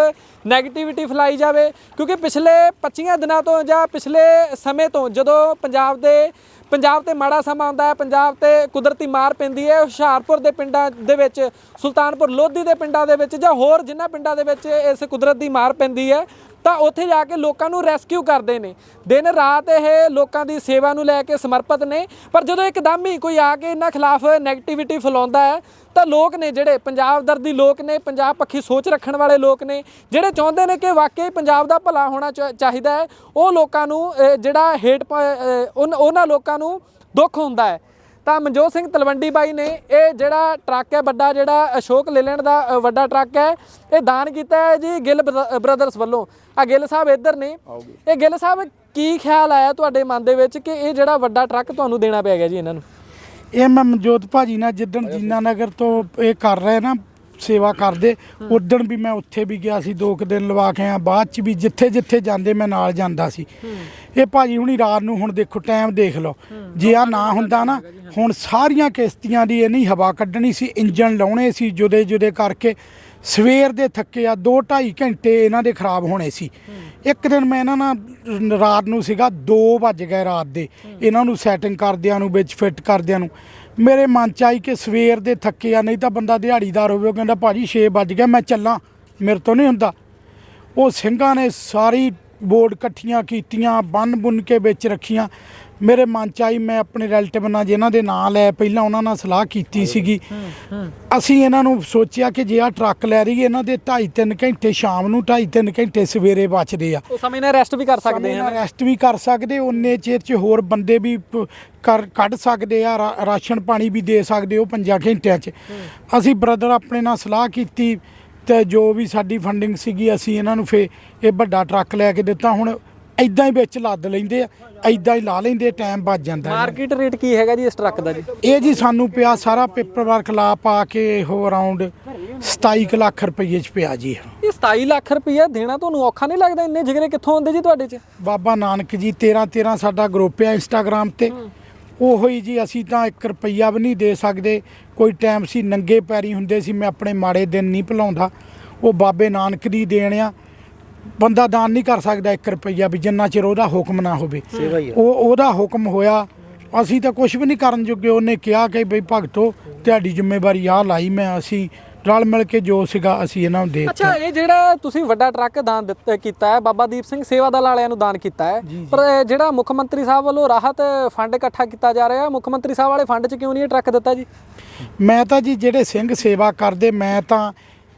ਨੈਗੇਟਿਵਿਟੀ ਫੈਲਾਈ ਜਾਵੇ। ਕਿਉਂਕਿ ਪਿਛਲੇ 25 ਦਿਨਾਂ ਤੋਂ ਜਾਂ ਪਿਛਲੇ ਸਮੇਂ ਤੋਂ ਜਦੋਂ ਪੰਜਾਬ ਦੇ ਪੰਜਾਬ ਤੇ ਮਾੜਾ ਸਮਾਂ ਆਉਂਦਾ ਹੈ, ਪੰਜਾਬ ਤੇ ਕੁਦਰਤੀ ਮਾਰ ਪੈਂਦੀ ਹੈ, ਹੁਸ਼ਿਆਰਪੁਰ ਦੇ ਪਿੰਡਾਂ ਦੇ ਵਿੱਚ, ਸੁਲਤਾਨਪੁਰ ਲੋਧੀ ਦੇ ਪਿੰਡਾਂ ਦੇ ਵਿੱਚ ਜਾਂ ਹੋਰ ਜਿਨ੍ਹਾਂ ਪਿੰਡਾਂ ਦੇ ਵਿੱਚ ਇਸ ਕੁਦਰਤ ਦੀ ਮਾਰ ਪੈਂਦੀ ਹੈ ਤਾਂ ਉੱਥੇ ਜਾ ਕੇ ਲੋਕਾਂ ਨੂੰ ਰੈਸਕਿਊ ਕਰਦੇ ਨੇ। ਦਿਨ ਰਾਤ ਇਹ ਲੋਕਾਂ ਦੀ ਸੇਵਾ ਨੂੰ ਲੈ ਕੇ ਸਮਰਪਿਤ ਨੇ। ਪਰ ਜਦੋਂ ਇੱਕਦਮ ਹੀ ਕੋਈ ਆ ਕੇ ਇਹਨਾਂ ਖਿਲਾਫ ਨੈਗੇਟਿਵਿਟੀ ਫੈਲਾਉਂਦਾ ਹੈ, ਤਾਂ ਲੋਕ ਨੇ ਜਿਹੜੇ ਪੰਜਾਬ ਦਰਦੀ ਲੋਕ ਨੇ, ਪੰਜਾਬ ਪੱਖੀ ਸੋਚ ਰੱਖਣ ਵਾਲੇ ਲੋਕ ਨੇ, ਜਿਹੜੇ ਚਾਹੁੰਦੇ ਨੇ ਕਿ ਵਾਕਈ ਪੰਜਾਬ ਦਾ ਭਲਾ ਹੋਣਾ ਚਾ- ਚਾਹੀਦਾ ਹੈ, ਉਹ ਲੋਕਾਂ ਨੂੰ ਜਿਹੜਾ ਹੇਟ ਉਹਨਾਂ ਲੋਕਾਂ ਨੂੰ ਦੁੱਖ ਹੁੰਦਾ ਹੈ। ਤਾਂ ਮਨਜੋਤ ਸਿੰਘ ਤਲਵੰਡੀ ਬਾਈ ਨੇ ਇਹ ਜਿਹੜਾ ਟਰੱਕ ਹੈ ਵੱਡਾ ਜਿਹੜਾ ਅਸ਼ੋਕ ਲੇਲੈਂਡ ਦਾ ਵੱਡਾ ਟਰੱਕ ਹੈ ਇਹ ਦਾਨ ਕੀਤਾ ਹੈ ਜੀ ਗਿੱਲ ਬਰ- ਬ੍ਰਦਰਸ ਵੱਲੋਂ। ਆ ਗਿੱਲ ਸਾਹਿਬ ਇੱਧਰ ਨੇ। ਇਹ ਗਿੱਲ ਸਾਹਿਬ ਕੀ ਖਿਆਲ ਆਇਆ ਤੁਹਾਡੇ ਮਨ ਦੇ ਵਿੱਚ ਕਿ ਇਹ ਜਿਹੜਾ ਵੱਡਾ ਟਰੱਕ ਤੁਹਾਨੂੰ ਦੇਣਾ ਪੈ ਗਿਆ ਜੀ ਇਹਨਾਂ ਨੂੰ? ਇਹ ਮੈਂ ਮਨਜੋਤ ਭਾਜੀ ਨਾਲ ਜਿੱਦਣ ਜੀਨਾ ਨਗਰ ਤੋਂ ਇਹ ਕਰ ਰਹੇ ਨਾ ਸੇਵਾ ਕਰਦੇ, ਉਦਣ ਵੀ ਮੈਂ ਉੱਥੇ ਵੀ ਗਿਆ ਸੀ, ਦੋ ਕੁ ਦਿਨ ਲਵਾ ਕੇ ਆ ਬਾਅਦ ਚ ਵੀ ਜਿੱਥੇ ਜਿੱਥੇ ਜਾਂਦੇ ਮੈਂ ਨਾਲ ਜਾਂਦਾ ਸੀ। ਇਹ ਭਾਜੀ ਹੁਣੀ ਰਾਤ ਨੂੰ ਹੁਣ ਦੇਖੋ ਟਾਈਮ ਦੇਖ ਲਓ। ਜੇ ਆ ਨਾ ਹੁੰਦਾ ਨਾ, ਹੁਣ ਸਾਰੀਆਂ ਕਿਸ਼ਤੀਆਂ ਦੀ ਇਹ ਨਹੀਂ ਹਵਾ ਕੱਢਣੀ ਸੀ ਇੰਜਨ ਲਾਉਣੇ ਸੀ ਜੁਦੇ ਜੁਦੇ ਕਰਕੇ, ਸਵੇਰ ਦੇ ਥੱਕੇ ਆ 2 2.5 ਘੰਟੇ ਇਹਨਾਂ ਦੇ ਖਰਾਬ ਹੋਣੇ ਸੀ। ਇੱਕ ਦਿਨ ਮੈਂ ਇਹਨਾਂ ਨਾਲ, ਰਾਤ ਨੂੰ ਸੀਗਾ 2 ਵੱਜ ਗਏ ਰਾਤ ਦੇ। ਇਹਨਾਂ ਨੂੰ ਸੈਟਿੰਗ ਕਰਦਿਆਂ ਨੂੰ, ਵਿੱਚ ਫਿੱਟ ਕਰਦਿਆਂ ਨੂੰ। ਮੇਰੇ ਮਨ ਚ ਆਈ ਕਿ ਸਵੇਰ ਦੇ ਥੱਕੇ ਆ, ਨਹੀਂ ਤਾਂ ਬੰਦਾ ਦਿਹਾੜੀਦਾਰ ਹੋਵੇ, ਉਹ ਕਹਿੰਦਾ ਭਾਜੀ 6 ਵੱਜ ਗਿਆ ਮੈਂ ਚੱਲਾਂ, ਮੇਰੇ ਤੋਂ ਨਹੀਂ ਹੁੰਦਾ। ਉਹ ਸਿੰਘਾਂ ਨੇ ਸਾਰੀ ਬੋਰਡ ਇਕੱਠੀਆਂ ਕੀਤੀਆਂ ਬੰਨ ਬੁੰਨ ਕੇ ਵਿੱਚ ਰੱਖੀਆਂ। ਮੇਰੇ ਮਨ ਚ ਆਈ ਮੈਂ ਆਪਣੇ ਰਿਲੇਟਿਵ ਨਾਲ ਜਿਨ੍ਹਾਂ ਦੇ ਨਾਂ ਲੈ ਪਹਿਲਾਂ ਉਹਨਾਂ ਨਾਲ ਸਲਾਹ ਕੀਤੀ ਸੀਗੀ। ਅਸੀਂ ਇਹਨਾਂ ਨੂੰ ਸੋਚਿਆ ਕਿ ਜੇ ਆ ਟਰੱਕ ਲੈ ਰਹੀ ਇਹਨਾਂ ਦੇ 2.5 3 ਘੰਟੇ ਸ਼ਾਮ ਨੂੰ 2.5 3 ਘੰਟੇ ਸਵੇਰੇ ਬਚਦੇ ਆ। ਉਹ ਸਮੇਂ ਨਾਲ ਰੈਸਟ ਵੀ ਕਰ ਸਕਦੇ ਨਾਲ ਰੈਸਟ ਵੀ ਕਰ ਸਕਦੇ ਉਨੇ ਚਿਰ ਚ ਹੋਰ ਬੰਦੇ ਵੀ ਕਰ ਕੱਢ ਸਕਦੇ ਆ ਰਾਸ਼ਨ ਪਾਣੀ ਵੀ ਦੇ ਸਕਦੇ ਉਹ ਪੰਜਾਂ ਘੰਟਿਆਂ ਚ। ਅਸੀਂ ਬ੍ਰਦਰ ਆਪਣੇ ਨਾਲ ਸਲਾਹ ਕੀਤੀ ਤੇ ਜੋ ਵੀ ਸਾਡੀ ਫੰਡਿੰਗ ਸੀਗੀ ਅਸੀਂ ਇਹਨਾਂ ਨੂੰ ਫੇ ਇਹ ਵੱਡਾ ਟਰੱਕ ਲੈ ਕੇ ਦਿੱਤਾ। ਹੁਣ ਐਦਾਂ ਹੀ ਵਿੱਚ ਲੱਦ ਲੈਂਦੇ ਆ ਐਦਾਂ ਹੀ ਲਾ ਲੈਂਦੇ ਟਾਈਮ ਬਚ ਜਾਂਦਾ। ਮਾਰਕੀਟ ਰੇਟ ਕੀ ਹੈਗਾ ਜੀ ਇਸ ਟਰੱਕ ਦਾ ਜੀ? ਇਹ ਜੀ ਸਾਨੂੰ ਪਿਆ ਸਾਰਾ ਪੇਪਰ ਵਰਕ ਲਾ ਪਾ ਕੇ ਹੋ ਅਰਾਊਂਡ 27 ਕੁ ਲੱਖ ਰੁਪਏ ਚ ਪਿਆ ਜੀ ਇਹ। 27 ਲੱਖ ਰੁਪਈਆ ਦੇਣਾ ਤੁਹਾਨੂੰ ਔਖਾ ਨਹੀਂ ਲੱਗਦਾ? ਇੰਨੇ ਜਿਗਰੇ ਕਿੱਥੋਂ ਆਉਂਦੇ ਜੀ ਤੁਹਾਡੇ 'ਚ? ਬਾਬਾ ਨਾਨਕ ਜੀ 13 13 ਸਾਡਾ ਗਰੁੱਪ ਹੈ ਇੰਸਟਾਗ੍ਰam ਤੇ। ਉਹੋ ਹੀ ਜੀ ਅਸੀਂ ਤਾਂ 1 ਰੁਪਈਆ ਵੀ ਨਹੀਂ ਦੇ ਸਕਦੇ। ਕੋਈ ਟਾਈਮ ਸੀ ਨੰਗੇ ਪੈਰੀ ਹੁੰਦੇ ਸੀ ਮੈਂ ਆਪਣੇ ਮਾੜੇ ਦਿਨ ਨਹੀਂ ਭੁਲਾਉਂਦਾ। ਉਹ ਬਾਬੇ ਨਾਨਕ ਦੀ ਦੇਣ ਆ। ਬੰਦਾ ਦਾਨ ਨਹੀਂ ਕਰ ਸਕਦਾ 1 ਰੁਪਈਆ ਵੀ ਜਿੰਨਾ ਚਿਰ ਉਹਦਾ ਹੁਕਮ ਨਾ ਹੋਵੇ। ਉਹ ਉਹਦਾ ਹੁਕਮ ਹੋਇਆ। ਅਸੀਂ ਤਾਂ ਕੁਝ ਵੀ ਨਹੀਂ ਕਰਨ ਜੋਗੇ ਉਹਨੇ ਕਿਹਾ ਕਿ ਬਈ ਭਗਤੋ ਤੁਹਾਡੀ ਜ਼ਿੰਮੇਵਾਰੀ ਆ ਲਾਈ ਮੈਂ ਅਸੀਂ ਰਲ ਮਿਲ ਕੇ ਜੋ ਸੀਗਾ ਅਸੀਂ ਇਹਨਾਂ ਨੂੰ ਦੇ ਦਿੱਤਾ। ਅੱਛਾ ਇਹ ਜਿਹੜਾ ਤੁਸੀਂ ਵੱਡਾ ਟਰੱਕ ਦਾਨ ਦਿੱਤਾ ਕੀਤਾ ਹੈ ਬਾਬਾ ਦੀਪ ਸਿੰਘ ਸੇਵਾ ਦਲ ਵਾਲਿਆਂ ਨੂੰ ਦਾਨ ਕੀਤਾ ਹੈ ਪਰ ਇਹ ਜਿਹੜਾ ਮੁੱਖ ਮੰਤਰੀ ਸਾਹਿਬ ਵੱਲੋਂ ਰਾਹਤ ਫੰਡ ਇਕੱਠਾ ਕੀਤਾ ਜਾ ਰਿਹਾ ਮੁੱਖ ਮੰਤਰੀ ਸਾਹਿਬ ਵਾਲੇ ਫੰਡ 'ਚ ਕਿਉਂ ਨਹੀਂ ਇਹ ਟਰੱਕ ਦਿੱਤਾ ਜੀ? ਮੈਂ ਤਾਂ ਜੀ ਜਿਹੜੇ ਸਿੰਘ ਸੇਵਾ ਕਰਦੇ ਮੈਂ ਤਾਂ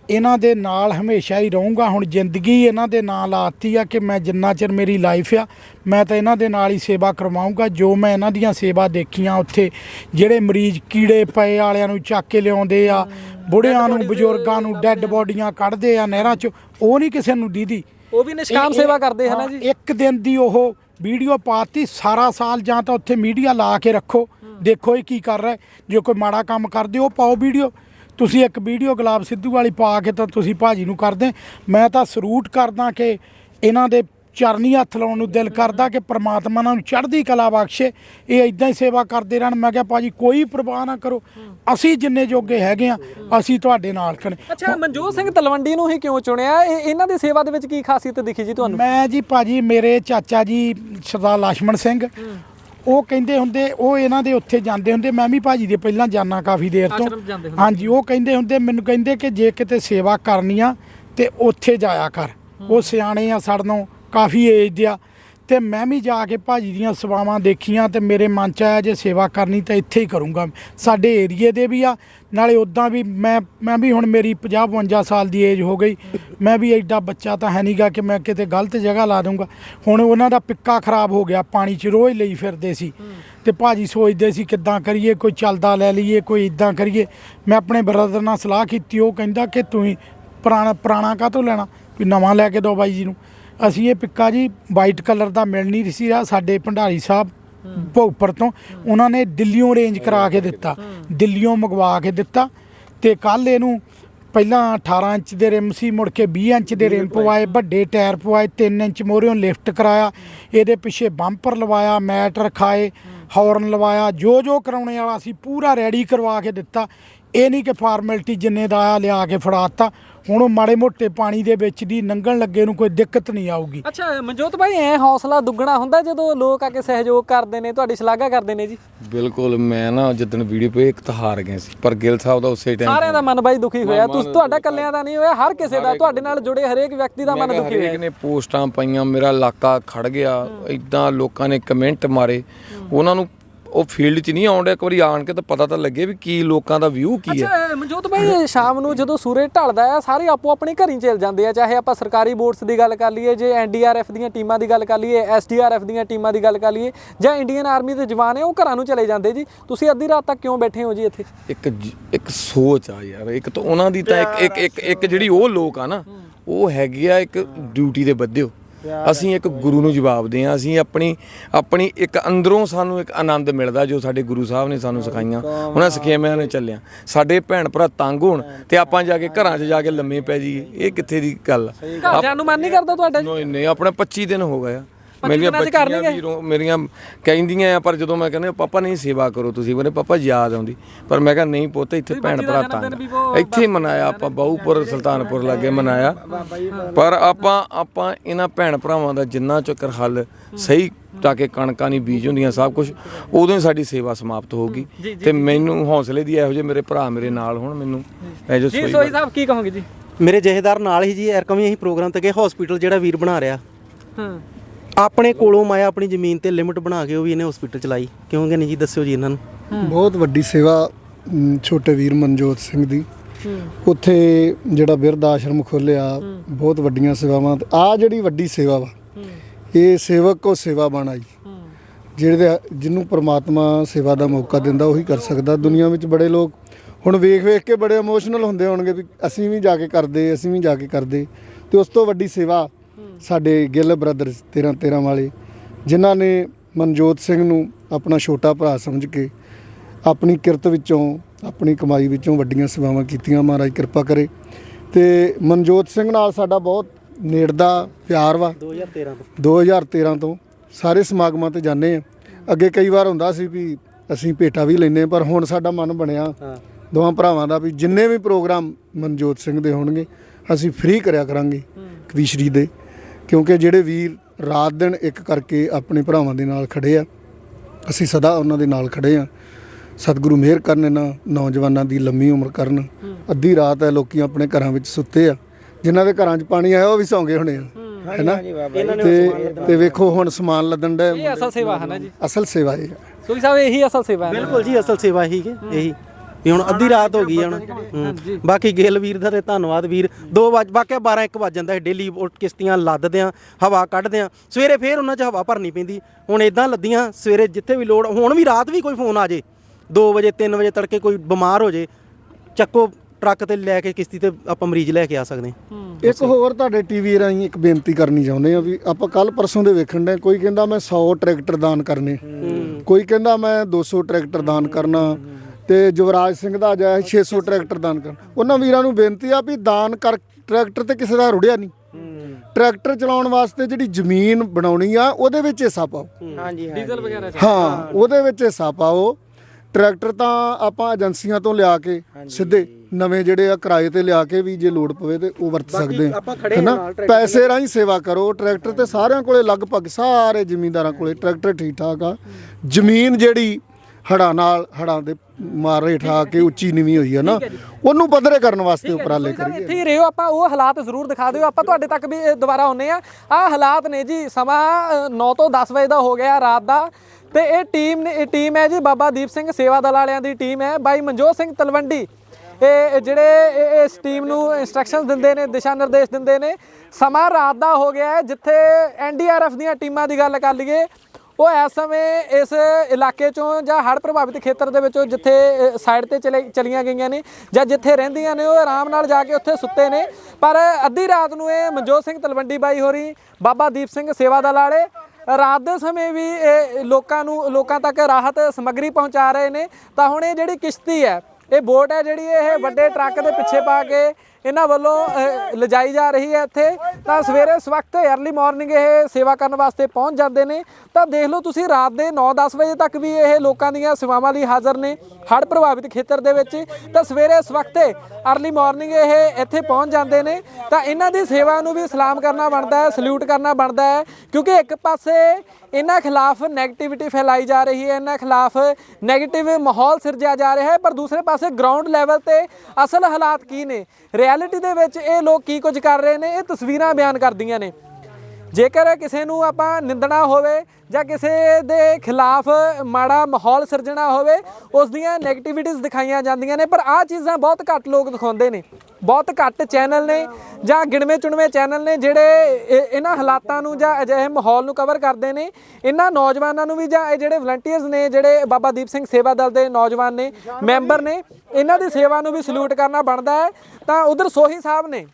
ਇਹਨਾਂ ਦੇ ਨਾਲ ਹਮੇਸ਼ਾ ਹੀ ਰਹੂੰਗਾ। ਹੁਣ ਜ਼ਿੰਦਗੀ ਇਹਨਾਂ ਦੇ ਨਾਲ ਆਤੀ ਆ ਕਿ ਮੈਂ ਜਿੰਨਾ ਚਿਰ ਮੇਰੀ ਲਾਈਫ ਆ ਮੈਂ ਤਾਂ ਇਹਨਾਂ ਦੇ ਨਾਲ ਹੀ ਸੇਵਾ ਕਰਵਾਉਂਗਾ। ਜੋ ਮੈਂ ਇਹਨਾਂ ਦੀਆਂ ਸੇਵਾ ਦੇਖੀਆਂ ਉੱਥੇ ਜਿਹੜੇ ਮਰੀਜ਼ ਕੀੜੇ ਪਏ ਵਾਲਿਆਂ ਨੂੰ ਚੱਕ ਕੇ ਲਿਆਉਂਦੇ ਆ ਬੁੜਿਆਂ ਨੂੰ ਬਜ਼ੁਰਗਾਂ ਨੂੰ ਡੈੱਡ ਬੋਡੀਆਂ ਕੱਢਦੇ ਆ ਨਹਿਰਾਂ 'ਚ। ਉਹ ਨਹੀਂ ਕਿਸੇ ਨੂੰ ਦੀਦੀ। ਉਹ ਵੀ ਨਿਸ਼ਕਾਮ ਸੇਵਾ ਕਰਦੇ ਹਨ ਜੀ। ਇੱਕ ਦਿਨ ਦੀ ਉਹ ਵੀਡੀਓ ਪਾਤੀ ਸਾਰਾ ਸਾਲ ਜਾਂ ਤਾਂ ਉੱਥੇ ਮੀਡੀਆ ਲਾ ਕੇ ਰੱਖੋ। ਦੇਖੋ ਇਹ ਕੀ ਕਰ ਰਿਹਾ। ਜੇ ਕੋਈ ਮਾੜਾ ਕੰਮ ਕਰਦੇ ਉਹ ਪਾਓ ਵੀਡੀਓ। ਤੁਸੀਂ ਇੱਕ ਵੀਡੀਓ ਗੁਲਾਬ ਸਿੱਧੂ ਵਾਲੀ ਪਾ ਕੇ ਤਾਂ ਤੁਸੀਂ ਭਾਜੀ ਨੂੰ ਕਰਦੇ। ਮੈਂ ਤਾਂ ਸਰੂਟ ਕਰਦਾ ਕਿ ਇਹਨਾਂ ਦੇ ਚਰਨੀ ਹੱਥ ਲਾਉਣ ਨੂੰ ਦਿਲ ਕਰਦਾ ਕਿ ਪ੍ਰਮਾਤਮਾ ਨਾਲ ਚੜ੍ਹਦੀ ਕਲਾ ਬਖਸ਼ੇ। ਇਹ ਇਦਾਂ ਹੀ ਸੇਵਾ ਕਰਦੇ ਰਹਿਣ। ਮੈਂ ਕਿਹਾ ਪਾਜੀ ਕੋਈ ਪ੍ਰਵਾਹ ਨਾ ਕਰੋ। ਅਸੀਂ ਜਿੰਨੇ ਜੋਗੇ ਹੈਗੇ ਆ ਅਸੀਂ ਤੁਹਾਡੇ ਨਾਲ ਖੜੇ ਅੱਛਾ ਮਨਜੋਤ ਸਿੰਘ ਤਲਵੰਡੀ ਨੂੰ ਹੀ ਕਿਉਂ ਚੁਣਿਆ? ਇਹ ਇਹਨਾਂ ਦੀ ਸੇਵਾ ਦੇ ਵਿੱਚ ਕੀ ਖਾਸੀਅਤ ਦਿਖੀ ਜੀ ਤੁਹਾਨੂੰ? ਮੈਂ ਜੀ ਪਾਜੀ ਮੇਰੇ ਚਾਚਾ ਜੀ ਸਰਦਾਰ ਲక్ష్మణ ਸਿੰਘ ਉਹ ਕਹਿੰਦੇ ਹੁੰਦੇ ਉਹ ਇਹਨਾਂ ਦੇ ਉੱਥੇ ਜਾਂਦੇ ਹੁੰਦੇ। ਮੈਂ ਵੀ ਭਾਜੀ ਦੇ ਪਹਿਲਾਂ ਜਾਣਾ ਕਾਫੀ ਦੇਰ ਤੋਂ। ਆਸ਼ਰਮ ਜਾਂਦੇ ਹੁੰਦੇ। ਹਾਂਜੀ ਉਹ ਕਹਿੰਦੇ ਹੁੰਦੇ ਮੈਨੂੰ ਕਹਿੰਦੇ ਕਿ ਜੇ ਕਿਤੇ ਸੇਵਾ ਕਰਨੀ ਆ ਤੇ ਉੱਥੇ ਜਾਇਆ ਕਰ। ਉਹ ਸਿਆਣੇ ਆ ਸਾਡਨੋਂ ਕਾਫੀ ਏਜ ਦੇ ਆ। ਤੇ ਮੈਂ ਵੀ ਜਾ ਕੇ ਭਾਜੀ ਦੀਆਂ ਸੇਵਾਵਾਂ ਦੇਖੀਆਂ ਤੇ ਮੇਰੇ ਮਨ ਚ ਆਇਆ ਜੇ ਸੇਵਾ ਕਰਨੀ ਤਾਂ ਇੱਥੇ ਹੀ ਕਰੂੰਗਾ। ਸਾਡੇ ਏਰੀਏ ਦੇ ਵੀ ਆ ਨਾਲੇ ਉਦਾਂ ਵੀ ਮੈਂ ਮੈਂ ਵੀ ਹੁਣ ਮੇਰੀ 50 52 ਸਾਲ ਦੀ ਏਜ ਹੋ ਗਈ। ਮੈਂ ਵੀ ਐਡਾ ਬੱਚਾ ਤਾਂ ਹੈ ਨਹੀਂਗਾ ਕਿ ਮੈਂ ਕਿਤੇ ਗਲਤ ਜਗ੍ਹਾ ਲਾ ਦੂੰਗਾ ਹੁਣ ਉਹਨਾਂ ਦਾ ਪਿੱਕਾ ਖਰਾਬ ਹੋ ਗਿਆ ਪਾਣੀ 'ਚ ਰੋਜ਼ ਲਈ ਫਿਰਦੇ ਸੀ। ਤੇ ਭਾਜੀ ਸੋਚਦੇ ਸੀ ਕਿੱਦਾਂ ਕਰੀਏ ਕੋਈ ਚੱਲਦਾ ਲੈ ਲਈਏ ਕੋਈ ਇਦਾਂ ਕਰੀਏ। ਮੈਂ ਆਪਣੇ ਬ੍ਰਦਰ ਨਾਲ ਸਲਾਹ ਕੀਤੀ ਉਹ ਕਹਿੰਦਾ ਕਿ ਤੁਸੀਂ ਪੁਰਾਣਾ ਪੁਰਾਣਾ ਕਾਹਤੋਂ ਲੈਣਾ? ਵੀ ਨਵਾਂ ਲੈ ਕੇ ਦਿਓ ਬਾਈ ਜੀ ਨੂੰ। ਅਸੀਂ ਇਹ ਪਿੱਕਾ ਜੀ ਵਾਈਟ ਕਲਰ ਦਾ ਮਿਲ ਨਹੀਂ ਸੀ ਰਿਹਾ ਸਾਡੇ ਭੰਡਾਰੀ ਸਾਹਿਬ ਭੋਪਰ ਤੋਂ। ਉਹਨਾਂ ਨੇ ਦਿੱਲੀੋਂ ਰੇਂਜ ਕਰਾ ਕੇ ਦਿੱਤਾ। ਦਿੱਲੀੋਂ ਮੰਗਵਾ ਕੇ ਦਿੱਤਾ ਤੇ ਕੱਲ ਇਹਨੂੰ ਪਹਿਲਾਂ 18 ਇੰਚ ਦੇ ਰਿਮ ਸੀ, ਮੁੜ ਕੇ 20 ਇੰਚ ਦੇ ਰਿਮ ਪਵਾਏ, ਵੱਡੇ ਟਾਇਰ ਪਵਾਏ 3 ਇੰਚ ਮੋਰਿਓਂ ਲਿਫਟ ਕਰਾਇਆ। ਇਹਦੇ ਪਿੱਛੇ ਬੰਪਰ ਲਵਾਇਆ, ਮੈਟ ਰਖਾਏ, ਹਾਰਨ ਲਵਾਇਆ, ਜੋ ਜੋ ਕਰਾਉਣੇ ਵਾਲਾ ਸੀ ਪੂਰਾ ਰੈਡੀ ਕਰਵਾ ਕੇ ਦਿੱਤਾ। ਇਹ ਨਹੀਂ ਕਿ ਫਾਰਮੈਲਿਟੀ ਜਿੰਨੇ ਦਾ ਆਇਆ ਲਿਆ ਕੇ ਫੜਾਤਾ ਹੁਣ ਉਹ ਮਾੜੇ ਮੋਟੇ ਪਾਣੀ ਦੇ ਵਿੱਚ ਦੀ ਲੰਘਣ ਲੱਗੇ ਨੂੰ ਕੋਈ ਦਿੱਕਤ ਨਹੀਂ ਆਊਗੀ। ਅੱਛਾ ਮਨਜੋਤ ਭਾਈ ਐ ਹੌਸਲਾ ਦੁੱਗਣਾ ਹੁੰਦਾ ਜਦੋਂ ਲੋਕ ਆ ਕੇ ਸਹਿਯੋਗ ਕਰਦੇ ਨੇ ਤੁਹਾਡੀ ਸ਼ਲਾਘਾ ਕਰਦੇ ਨੇ ਜੀ? ਬਿਲਕੁਲ ਮੈਂ ਨਾ ਜਿੱਦਣ ਵੀਡੀਓ ਪੇ ਇੱਕ ਤਾਂ ਹਾਰ ਗਿਆ ਸੀ ਪਰ ਗਿੱਲ ਸਾਹਿਬ ਦਾ ਉਸੇ ਟਾਈਮ ਸਾਰਿਆਂ ਦਾ ਮਨ ਬਾਈ ਦੁਖੀ ਹੋਇਆ। ਤੁਸੀਂ ਤੁਹਾਡਾ ਕੱਲਿਆਂ ਦਾ ਨਹੀਂ ਹੋਇਆ ਹਰ ਕਿਸੇ ਦਾ ਤੁਹਾਡੇ ਨਾਲ ਜੁੜੇ ਹਰੇਕ ਵਿਅਕਤੀ ਦਾ ਮਨ ਦੁਖੀ ਹੋਇਆ। ਹਰੇਕ ਨੇ ਪੋਸਟਾਂ ਪਾਈਆਂ ਮੇਰਾ ਇਲਾਕਾ ਖੜ ਗਿਆ ਇਦਾਂ ਲੋਕਾਂ ਨੇ ਕਮੈਂਟ ਮਾਰੇ ਉਹਨਾਂ ਨੂੰ ਉਹ ਫੀਲਡ 'ਚ ਨਹੀਂ ਆਉਂਦਾ ਇੱਕ ਵਾਰੀ ਆਣ ਕੇ ਤਾਂ ਪਤਾ ਤਾਂ ਲੱਗੇ ਵੀ ਕੀ ਲੋਕਾਂ ਦਾ ਵਿਊ ਕੀ ਹੈ। ਅੱਛਾ ਮਨਜੋਤ ਭਾਈ ਸ਼ਾਮ ਨੂੰ ਜਦੋਂ ਸੂਰਜ ਢਲਦਾ ਹੈ ਸਾਰੇ ਆਪੋ ਆਪਣੀ ਘਰੀ ਚਲ ਜਾਂਦੇ ਆ ਚਾਹੇ ਆਪਾਂ ਸਰਕਾਰੀ ਬੋਰਡਸ ਦੀ ਗੱਲ ਕਰ ਲਈਏ ਜੇ ਐਨਡੀਆਰਐਫ ਦੀਆਂ ਟੀਮਾਂ ਦੀ ਗੱਲ ਕਰ ਲਈਏ ਐਸਡੀਆਰਐਫ ਦੀਆਂ ਟੀਮਾਂ ਦੀ ਗੱਲ ਕਰ ਲਈਏ ਜਾਂ ਇੰਡੀਅਨ ਆਰਮੀ ਦੇ ਜਵਾਨ ਹੈ ਉਹ ਘਰਾਂ ਨੂੰ ਚਲੇ ਜਾਂਦੇ ਜੀ। ਤੁਸੀਂ ਅੱਧੀ ਰਾਤ ਤੱਕ ਕਿਉਂ ਬੈਠੇ ਹੋ ਜੀ ਇੱਥੇ? ਇੱਕ ਇੱਕ ਸੋਚ ਆ ਯਾਰ ਇੱਕ ਤਾਂ ਉਹਨਾਂ ਦੀ ਤਾਂ ਇੱਕ ਇੱਕ ਇੱਕ ਜਿਹੜੀ ਉਹ ਲੋਕ ਆ ਨਾ ਉਹ ਹੈਗੇ ਆ ਇੱਕ ਡਿਊਟੀ ਦੇ ਬੱਧਿਓ। ਅਸੀਂ ਇੱਕ ਗੁਰੂ ਨੂੰ ਜਵਾਬਦੇ ਆ ਅਸੀਂ ਆਪਣੀ ਆਪਣੀ ਇੱਕ ਅੰਦਰੋਂ ਸਾਨੂੰ ਇੱਕ ਆਨੰਦ ਮਿਲਦਾ ਜੋ ਸਾਡੇ ਗੁਰੂ ਸਾਹਿਬ ਨੇ ਸਾਨੂੰ ਸਿਖਾਈਆਂ। ਉਹਨਾਂ ਸਿੱਖਿਆਵਾਂ ਨੇ ਚੱਲਿਆ। ਸਾਡੇ ਭੈਣ ਭਰਾ ਤੰਗ ਹੋਣ ਤੇ ਆਪਾਂ ਜਾ ਕੇ ਘਰਾਂ 'ਚ ਜਾ ਕੇ ਲੰਮੇ ਪੈ ਜਾਈਏ। ਇਹ ਕਿੱਥੇ ਦੀ ਗੱਲ ਆ? ਘਰ ਜਾਣ ਨੂੰ ਮਨ ਨਹੀਂ ਕਰਦਾ ਤੁਹਾਡਾ ਨਹੀਂ ਨਹੀਂ ਆਪਣੇ 25 ਦਿਨ ਹੋ ਗਏ ਆ ਦਿਨਾਂ 'ਚ ਕਰ ਬੱਚੀਆਂ ਵੀ ਰੋ- ਮੇਰੀਆਂ ਕਹਿੰਦੀਆਂ ਆ ਪਰ ਜਦੋਂ ਮੈਂ ਕਹਿੰਦਾ ਪਾਪਾ ਨਹੀਂ ਸੇਵਾ ਕਰੋ ਤੁਸੀਂ ਕਹਿੰਦੇ ਪਾਪਾ ਯਾਦ ਆਉਂਦੀ। ਪਰ ਮੈਂ ਕਿਹਾ ਨਹੀਂ ਪੁੱਤ ਇੱਥੇ ਭੈਣ ਭਰਾ ਤਾਂ ਇੱਥੇ ਹੀ ਮਨਾਇਆ ਆਪਾਂ ਬਾਹੂਪੁਰ ਸੁਲਤਾਨਪੁਰ ਲਾਗੇ ਮਨਾਇਆ। ਪਰ ਆਪਾਂ ਆਪਾਂ ਇਹਨਾਂ ਭੈਣ ਭਰਾਵਾਂ ਦਾ ਜਿੰਨਾ ਚੱਕਰ ਹੱਲ ਸਹੀ ਤਾਂ ਕਿ ਕਣਕਾਂ ਨਹੀਂ ਬੀਜ ਹੁੰਦੀਆਂ ਸਭ ਕੁਝ ਉਦੋਂ ਹੀ ਸਾਡੀ ਸੇਵਾ ਸਮਾਪਤ ਹੋਊਗੀ। ਤੇ ਮੈਨੂੰ ਹੌਸਲੇ ਦੀ ਇਹੋ ਜਿਹੇ ਮੇਰੇ ਭਰਾ ਮੇਰੇ ਨਾਲ ਹੋਣ ਮੈਨੂੰ ਇਹ ਜੋ ਜੀ ਸੋਈ ਸੋਈ ਸਾਹਿਬ ਕੀ ਕਹੋਗੇ ਜੀ? ਮੇਰੇ ਜਹੇਦਾਰ ਨਾਲ ਹੀ ਜੀ ਐਰਕਮ ਵੀ ਅਸੀਂ ਪ੍ਰੋਗਰਾਮ ਤੇ ਗਏ ਹਸਪੀਟਲ ਜਿਹੜਾ ਵੀਰ ਬਣਾ ਰਿਹਾ। ਹਾਂ। ਆਪਣੇ ਕੋਲੋਂ ਮਾਇਆ ਆਪਣੀ ਜ਼ਮੀਨ ਤੇ ਲਿਮਟ ਬਣਾ ਕੇ ਉਹ ਵੀ ਇਹਨੇ ਹਸਪੀਟਲ ਚਲਾਈ। ਕਿਉਂਕਿ ਨਹੀਂ ਜੀ? ਦੱਸਿਓ ਜੀ ਇਹਨਾਂ ਨੂੰ। ਬਹੁਤ ਵੱਡੀ ਸੇਵਾ ਮ, ਛੋਟੇ ਵੀਰ ਮਨਜੋਤ ਸਿੰਘ ਦੀ। ਉੱਥੇ ਜਿਹੜਾ ਬਿਰਧ ਆਸ਼ਰਮ ਖੋਲਿਆ ਬਹੁਤ ਵੱਡੀਆਂ ਸੇਵਾਵਾਂ। ਆ ਜਿਹੜੀ ਵੱਡੀ ਸੇਵਾ ਵਾ ਇਹ ਸੇਵਕ ਕੋ ਸੇਵਾ ਬਣਾ ਜੀ। ਜਿਹੜੇ ਜਿਹਨੂੰ ਪ੍ਰਮਾਤਮਾ ਸੇਵਾ ਦਾ ਮੌਕਾ ਦਿੰਦਾ ਉਹੀ ਕਰ ਸਕਦਾ। ਦੁਨੀਆ ਵਿੱਚ ਬੜੇ ਲੋਕ ਹੁਣ ਵੇਖ ਵੇਖ ਕੇ ਬੜੇ ਇਮੋਸ਼ਨਲ ਹੁੰਦੇ ਹੋਣਗੇ ਵੀ ਅਸੀਂ ਵੀ ਜਾ ਕੇ ਕਰਦੇ ਅਸੀਂ ਵੀ ਜਾ ਕੇ ਕਰਦੇ। ਤੇ ਉਸ ਤੋਂ ਵੱਡੀ ਸੇਵਾ ਸਾਡੇ ਗਿੱਲ ਬ੍ਰਦਰਸ 13 13 ਵਾਲੇ ਜਿਨ੍ਹਾਂ ਨੇ ਮਨਜੋਤ ਸਿੰਘ ਨੂੰ ਆਪਣਾ ਛੋਟਾ ਭਰਾ ਸਮਝ ਕੇ ਆਪਣੀ ਕਿਰਤ ਵਿੱਚੋਂ ਆਪਣੀ ਕਮਾਈ ਵਿੱਚੋਂ ਵੱਡੀਆਂ ਸੇਵਾਵਾਂ ਕੀਤੀਆਂ। ਮਹਾਰਾਜ ਕਿਰਪਾ ਕਰੇ। ਤੇ ਮਨਜੋਤ ਸਿੰਘ ਨਾਲ ਸਾਡਾ ਬਹੁਤ ਨੇੜਦਾ ਪਿਆਰ ਵਾ। 2013 ਤੋਂ। 2013 ਤੋਂ ਸਾਰੇ ਸਮਾਗਮਾਂ ਤੇ ਜਾਂਦੇ ਆ। ਅੱਗੇ ਕਈ ਵਾਰ ਹੁੰਦਾ ਸੀ ਵੀ ਅਸੀਂ ਭੇਟਾ ਵੀ ਲੈਨੇ ਪਰ ਹੁਣ ਸਾਡਾ ਮਨ ਬਣਿਆ ਦੋਵਾਂ ਭਰਾਵਾਂ ਦਾ ਵੀ। ਜਿੰਨੇ ਵੀ ਪ੍ਰੋਗਰਾਮ ਮਨਜੋਤ ਸਿੰਘ ਦੇ ਹੋਣਗੇ ਅਸੀਂ ਫ੍ਰੀ ਕਰਿਆ ਕਰਾਂਗੇ ਕਵੀਸ਼ਰੀ ਦੇ। ਕਿਉਂਕਿ ਜਿਹੜੇ ਵੀਰ ਰਾਤ ਦਿਨ ਇੱਕ ਕਰਕੇ ਆਪਣੇ ਭਰਾਵਾਂ ਦੇ ਨਾਲ ਖੜੇ ਆ ਅਸੀਂ ਸਦਾ ਉਹਨਾਂ ਦੇ ਨਾਲ ਖੜੇ ਆ। ਸਤਿਗੁਰੂ ਮਿਹਰ ਕਰਨ ਇਹਨਾਂ ਨੌਜਵਾਨਾਂ ਦੀ ਲੰਮੀ ਉਮਰ ਕਰਨ। ਅੱਧੀ ਰਾਤ ਹੈ ਲੋਕੀ ਆਪਣੇ ਘਰਾਂ ਵਿੱਚ ਸੁੱਤੇ ਆ। ਜਿਨ੍ਹਾਂ ਦੇ ਘਰਾਂ 'ਚ ਪਾਣੀ ਆਇਆ ਉਹ ਵੀ ਸੌਂਗੇ ਹੋਣੇ ਆ। ਹੈਨਾ? ਤੇ ਤੇ ਵੇਖੋ ਹੁਣ ਸਮਾਨ ਲੱਦਣ ਦਾ ਇਹ ਅਸਲ ਸੇਵਾ ਹੈ ਨਾ ਜੀ। ਅਸਲ ਸੇਵਾ ਇਹ ਹੈ। ਸੋਈ ਸਾਹਿਬ ਇਹੀ ਅਸਲ ਸੇਵਾ ਹੈ? ਬਿਲਕੁਲ ਜੀ ਅਸਲ ਸੇਵਾ ਇਹੀ ਕਿ ਇਹੀ। ਵੀ ਹੁਣ ਅੱਧੀ ਰਾਤ ਹੋ ਗਈ ਹੁਣ। ਹੂੰ। ਬਾਕੀ ਗੇਲ ਵੀਰ ਦਾ ਤੇ ਧੰਨਵਾਦ ਵੀਰ। 2 ਵਜ ਬਾਕੀ 12 1 ਵਜ ਜਾਂਦਾ ਹੈ ਡੇਲੀ ਉਹ ਕਿਸ਼ਤੀਆਂ ਲੱਦਦੇ ਆ ਹਵਾ ਕੱਢਦੇ ਆ ਸਵੇਰੇ ਫੇਰ ਉਹਨਾਂ 'ਚ ਹਵਾ ਭਰਨੀ ਪੈਂਦੀ। ਹੁਣ ਇਦਾਂ ਲੱਦੀਆਂ ਸਵੇਰੇ ਜਿੱਥੇ ਵੀ ਲੋੜ ਹੁਣ ਵੀ ਰਾਤ ਵੀ ਕੋਈ ਫੋਨ ਆ ਜੇ। 2 ਵਜੇ 3 ਵਜੇ ਤੜਕੇ ਕੋਈ ਬਿਮਾਰ ਹੋ ਜੇ ਚੱਕੋ ਟਰੱਕ ਤੇ ਲੈ ਕੇ ਕਿਸ਼ਤੀ ਤੇ ਆਪਾਂ ਮਰੀਜ਼ ਲੈ ਕੇ ਆ ਸਕਦੇ ਹਾਂ। ਇੱਕ ਹੋਰ ਤੁਹਾਡੇ ਟੀਵੀ ਰਾਹੀਂ ਇੱਕ ਬੇਨਤੀ ਕਰਨੀ ਚਾਹੁੰਦੇ ਆ ਵੀ ਆਪਾਂ ਕੱਲ ਪਰਸੋਂ ਦੇ ਵੇਖਣ ਦੇ ਕੋਈ ਕਹਿੰਦਾ ਮੈਂ 100 ਟਰੈਕਟਰ ਦਾਨ ਕਰਨੇ। ਕੋਈ ਕਹਿੰਦਾ ਮੈਂ 200 ਟਰੈਕਟਰ ਦਾਨ ਕਰਨਾ। ਤੇ ਯੁਵਰਾਜ ਸਿੰਘ ਦਾ ਅਜਾ 600 ਟਰੈਕਟਰ ਦਾਨ ਕਰਨਾ। ਉਹਨਾਂ ਵੀਰਾਂ ਨੂੰ ਬੇਨਤੀ ਆ ਵੀ ਦਾਨ ਕਰ ਟਰੈਕਟਰ ਤੇ ਕਿਸੇ ਦਾ ਰੁੜਿਆ ਨਹੀਂ। ਟਰੈਕਟਰ ਚਲਾਉਣ ਵਾਸਤੇ ਜਿਹੜੀ ਜ਼ਮੀਨ ਬਣਾਉਣੀ ਆ ਉਹਦੇ ਵਿੱਚ ਹਿੱਸਾ ਪਾਓ। ਡੀਜ਼ਲ ਵਗੈਰਾ ਹਾਂ ਉਹਦੇ ਵਿੱਚ ਹਿੱਸਾ ਪਾਓ। ਟਰੈਕਟਰ ਤਾਂ ਆਪਾਂ ਏਜੰਸੀਆਂ ਤੋਂ ਲਿਆ ਕੇ ਸਿੱਧੇ ਨਵੇਂ ਜਿਹੜੇ ਆ ਕਿਰਾਏ ਤੇ ਲਿਆ ਕੇ ਵੀ ਜੇ ਲੋਡ ਪਵੇ ਤੇ ਉਹ ਵਰਤ ਸਕਦੇ ਆਪਾਂ ਆ ਖੜੇ ਹੈਨਾ? ਨਾਲ ਟਰੈਕਟਰ ਪੈਸੇ ਰਾਹੀਂ ਸੇਵਾ ਕਰੋ। ਟਰੈਕਟਰ ਤੇ ਸਾਰਿਆਂ ਕੋਲੇ ਲਗਭਗ ਸਾਰੇ ਜ਼ਿਮੀਂਦਾਰਾਂ ਕੋਲੇ ਟਰੈਕਟਰ ਠੀਕ ਠਾਕ ਆ। ਜ਼ਮੀਨ ਜਿਹੜੀ ਹੜਾਂ ਨਾਲ ਹੜਾਂ ਦੇ ਮਾਰੇ ਠਾ ਕੇ ਉੱਚੀ ਨੀਵੀਂ ਹੋਈ ਆ ਨਾ ਉਹਨੂੰ ਪੱਧਰੇ ਕਰਨ ਵਾਸਤੇ ਉਪਰਾਲੇ ਕਰੀਏ। ਇੱਥੇ ਹੀ ਰਹੋ ਆਪਾਂ ਉਹ ਹਾਲਾਤ ਜ਼ਰੂਰ ਦਿਖਾ ਦਿਓ। ਆਪਾਂ ਤੁਹਾਡੇ ਤੱਕ ਵੀ ਇਹ ਦੁਬਾਰਾ ਆਉਨੇ ਆ ਆਹ ਹਾਲਾਤ ਨੇ ਜੀ ਸਮਾਂ 9 ਤੋਂ 10 ਵਜੇ ਦਾ ਹੋ ਗਿਆ ਰਾਤ ਦਾ। ਤੇ ਇਹ ਟੀਮ ਨੇ ਇਹ ਟੀਮ ਹੈ ਜੀ ਬਾਬਾ ਦੀਪ ਸਿੰਘ ਸੇਵਾ ਦਲ ਵਾਲਿਆਂ ਦੀ ਟੀਮ ਹੈ। ਬਾਈ ਮਨਜੋਤ ਸਿੰਘ ਤਲਵੰਡੀ ਇਹ ਜਿਹੜੇ ਇਸ ਟੀਮ ਨੂੰ ਇਨਸਟਰਕਸ਼ਨਸ ਦਿੰਦੇ ਨੇ ਦਿਸ਼ਾ ਨਿਰਦੇਸ਼ ਦਿੰਦੇ ਨੇ। ਸਮਾਂ ਰਾਤ ਦਾ ਹੋ ਗਿਆ ਹੈ ਜਿੱਥੇ ਐਨਡੀਆਰਐਫ ਦੀਆਂ ਟੀਮਾਂ ਦੀ ਗੱਲ ਕਰ ਲਈਏ। ਉਹ ਇਸ ਸਮੇਂ ਇਸ ਇਲਾਕੇ ਚੋਂ ਜਾਂ ਹੜ੍ਹ ਪ੍ਰਭਾਵਿਤ ਖੇਤਰ ਦੇ ਵਿੱਚੋਂ ਜਿੱਥੇ ਸਾਈਡ ਤੇ ਚਲੇ, ਚਲੀਆਂ ਗਈਆਂ ਨੇ ਜਾਂ ਜਿੱਥੇ ਰਹਿੰਦੀਆਂ ਨੇ, ਉਹ ਆਰਾਮ ਨਾਲ ਜਾ ਕੇ ਉੱਥੇ ਸੁੱਤੇ ਨੇ। ਪਰ ਅੱਧੀ ਰਾਤ ਨੂੰ ਇਹ ਮਨਜੋਤ ਸਿੰਘ ਤਲਵੰਡੀ ਬਾਈ ਹੋਰੀ, ਬਾਬਾ ਦੀਪ ਸਿੰਘ ਸੇਵਾ ਦਲ ਵਾਲੇ, ਰਾਤ ਦੇ ਸਮੇਂ ਵੀ ਇਹ ਲੋਕਾਂ ਨੂੰ, ਲੋਕਾਂ ਤੱਕ ਰਾਹਤ ਸਮੱਗਰੀ ਪਹੁੰਚਾ ਰਹੇ ਨੇ। ਤਾਂ ਹੁਣ ਇਹ ਜਿਹੜੀ ਕਿਸ਼ਤੀ ਹੈ, ਇਹ ਬੋਟ ਹੈ ਜਿਹੜੀ ਇਹ ਵੱਡੇ ਟਰੱਕ ਦੇ ਪਿੱਛੇ ਪਾ ਕੇ ਇਹਨਾਂ ਵੱਲੋਂ ਲਜਾਈ ਜਾ ਰਹੀ ਹੈ ਇੱਥੇ। ਤਾਂ ਸਵੇਰੇ ਸਵਕਤ ਵਕਤ अर्ਲੀ ਮਾਰਨਿੰਗ ਇਹ ਸੇਵਾ ਕਰਨ ਵਾਸਤੇ ਪਹੁੰਚ ਜਾਂਦੇ ਨੇ। ਤਾਂ ਦੇਖ ਲਓ ਤੁਸੀਂ, ਰਾਤ ਦੇ 9-10 ਵਜੇ ਤੱਕ ਵੀ ਇਹ ਲੋਕਾਂ ਦੀਆਂ ਸੇਵਾਵਾਂ ਲਈ ਹਾਜ਼ਰ ਨੇ, ਹੜ੍ਹ ਪ੍ਰਭਾਵਿਤ ਖੇਤਰ ਦੇ ਵਿੱਚ। ਤਾਂ ਸਵੇਰੇ ਇਸ ਵਕਤ अर्ਲੀ ਮਾਰਨਿੰਗ ਇਹ ਇੱਥੇ ਪਹੁੰਚ ਜਾਂਦੇ ਨੇ। ਤਾਂ ਇਹਨਾਂ ਦੀ ਸੇਵਾ ਨੂੰ ਵੀ ਸਲਾਮ ਕਰਨਾ ਬਣਦਾ ਹੈ, ਸਲੂਟ ਕਰਨਾ ਬਣਦਾ ਹੈ। ਕਿਉਂਕਿ ਇੱਕ ਪਾਸੇ ਇਹਨਾਂ ਖਿਲਾਫ ਨੈਗੇਟਿਵਿਟੀ ਫੈਲਾਈ ਜਾ ਰਹੀ ਹੈ, ਇਹਨਾਂ ਖਿਲਾਫ ਨੈਗੇਟਿਵ ਮਾਹੌਲ ਸਿਰਜਿਆ ਜਾ ਰਿਹਾ ਹੈ, ਪਰ ਦੂਸਰੇ ਪਾਸੇ ਗਰਾਊਂਡ ਲੈਵਲ ਤੇ ਅਸਲ ਹਾਲਾਤ ਕੀ ਨੇ? ਰਿਐਲਿਟੀ ਦੇ ਵਿੱਚ ਇਹ ਲੋਕ ਕੀ ਕੁਝ ਕਰ ਰਹੇ ਨੇ? ਇਹ ਤਸਵੀਰਾਂ ਬਿਆਨ ਕਰਦੀਆਂ ਨੇ। ਜੇਕਰ ਕਿਸੇ ਨੂੰ ਆਪਾਂ ਨਿੰਦਣਾ ਹੋਵੇ ਜਾਂ ਕਿਸੇ ਦੇ ਖਿਲਾਫ ਮਾੜਾ ਮਾਹੌਲ ਸਿਰਜਣਾ ਹੋਵੇ, ਉਸ ਦੀਆਂ 네ਗੇਟਿਵਿਟੀਜ਼ ਦਿਖਾਈਆਂ ਜਾਂਦੀਆਂ ਨੇ, ਪਰ ਆਹ ਚੀਜ਼ਾਂ ਬਹੁਤ ਘੱਟ ਲੋਕ ਦਿਖਾਉਂਦੇ ਨੇ। ਬਹੁਤ ਘੱਟ ਚੈਨਲ ਨੇ ਜਾਂ ਗਿਣਵੇਂ ਚੁਣਵੇਂ ਚੈਨਲ ਨੇ ਜਿਹੜੇ ਇਹਨਾਂ ਹਾਲਾਤਾਂ ਨੂੰ ਜਾਂ ਅਜਿਹੇ ਮਾਹੌਲ ਨੂੰ ਕਵਰ ਕਰਦੇ ਨੇ। ਇਹਨਾਂ ਨੌਜਵਾਨਾਂ ਨੂੰ ਵੀ ਜਾਂ ਇਹ ਜਿਹੜੇ ਵਲੰਟੀਅਰਸ ਨੇ, ਜਿਹੜੇ ਬਾਬਾ ਦੀਪ ਸਿੰਘ ਸੇਵਾ ਦਲ ਦੇ ਨੌਜਵਾਨ ਨੇ ਮੈਂਬਰ ਨੇ ਇਹਨਾਂ ਦੀ ਸੇਵਾ ਨੂੰ ਵੀ ਸਲੂਟ ਕਰਨਾ ਬਣਦਾ ਹੈ। ਤਾਂ ਉਧਰ ਸੋਹੀ ਸਾਹਿਬ ਨੇ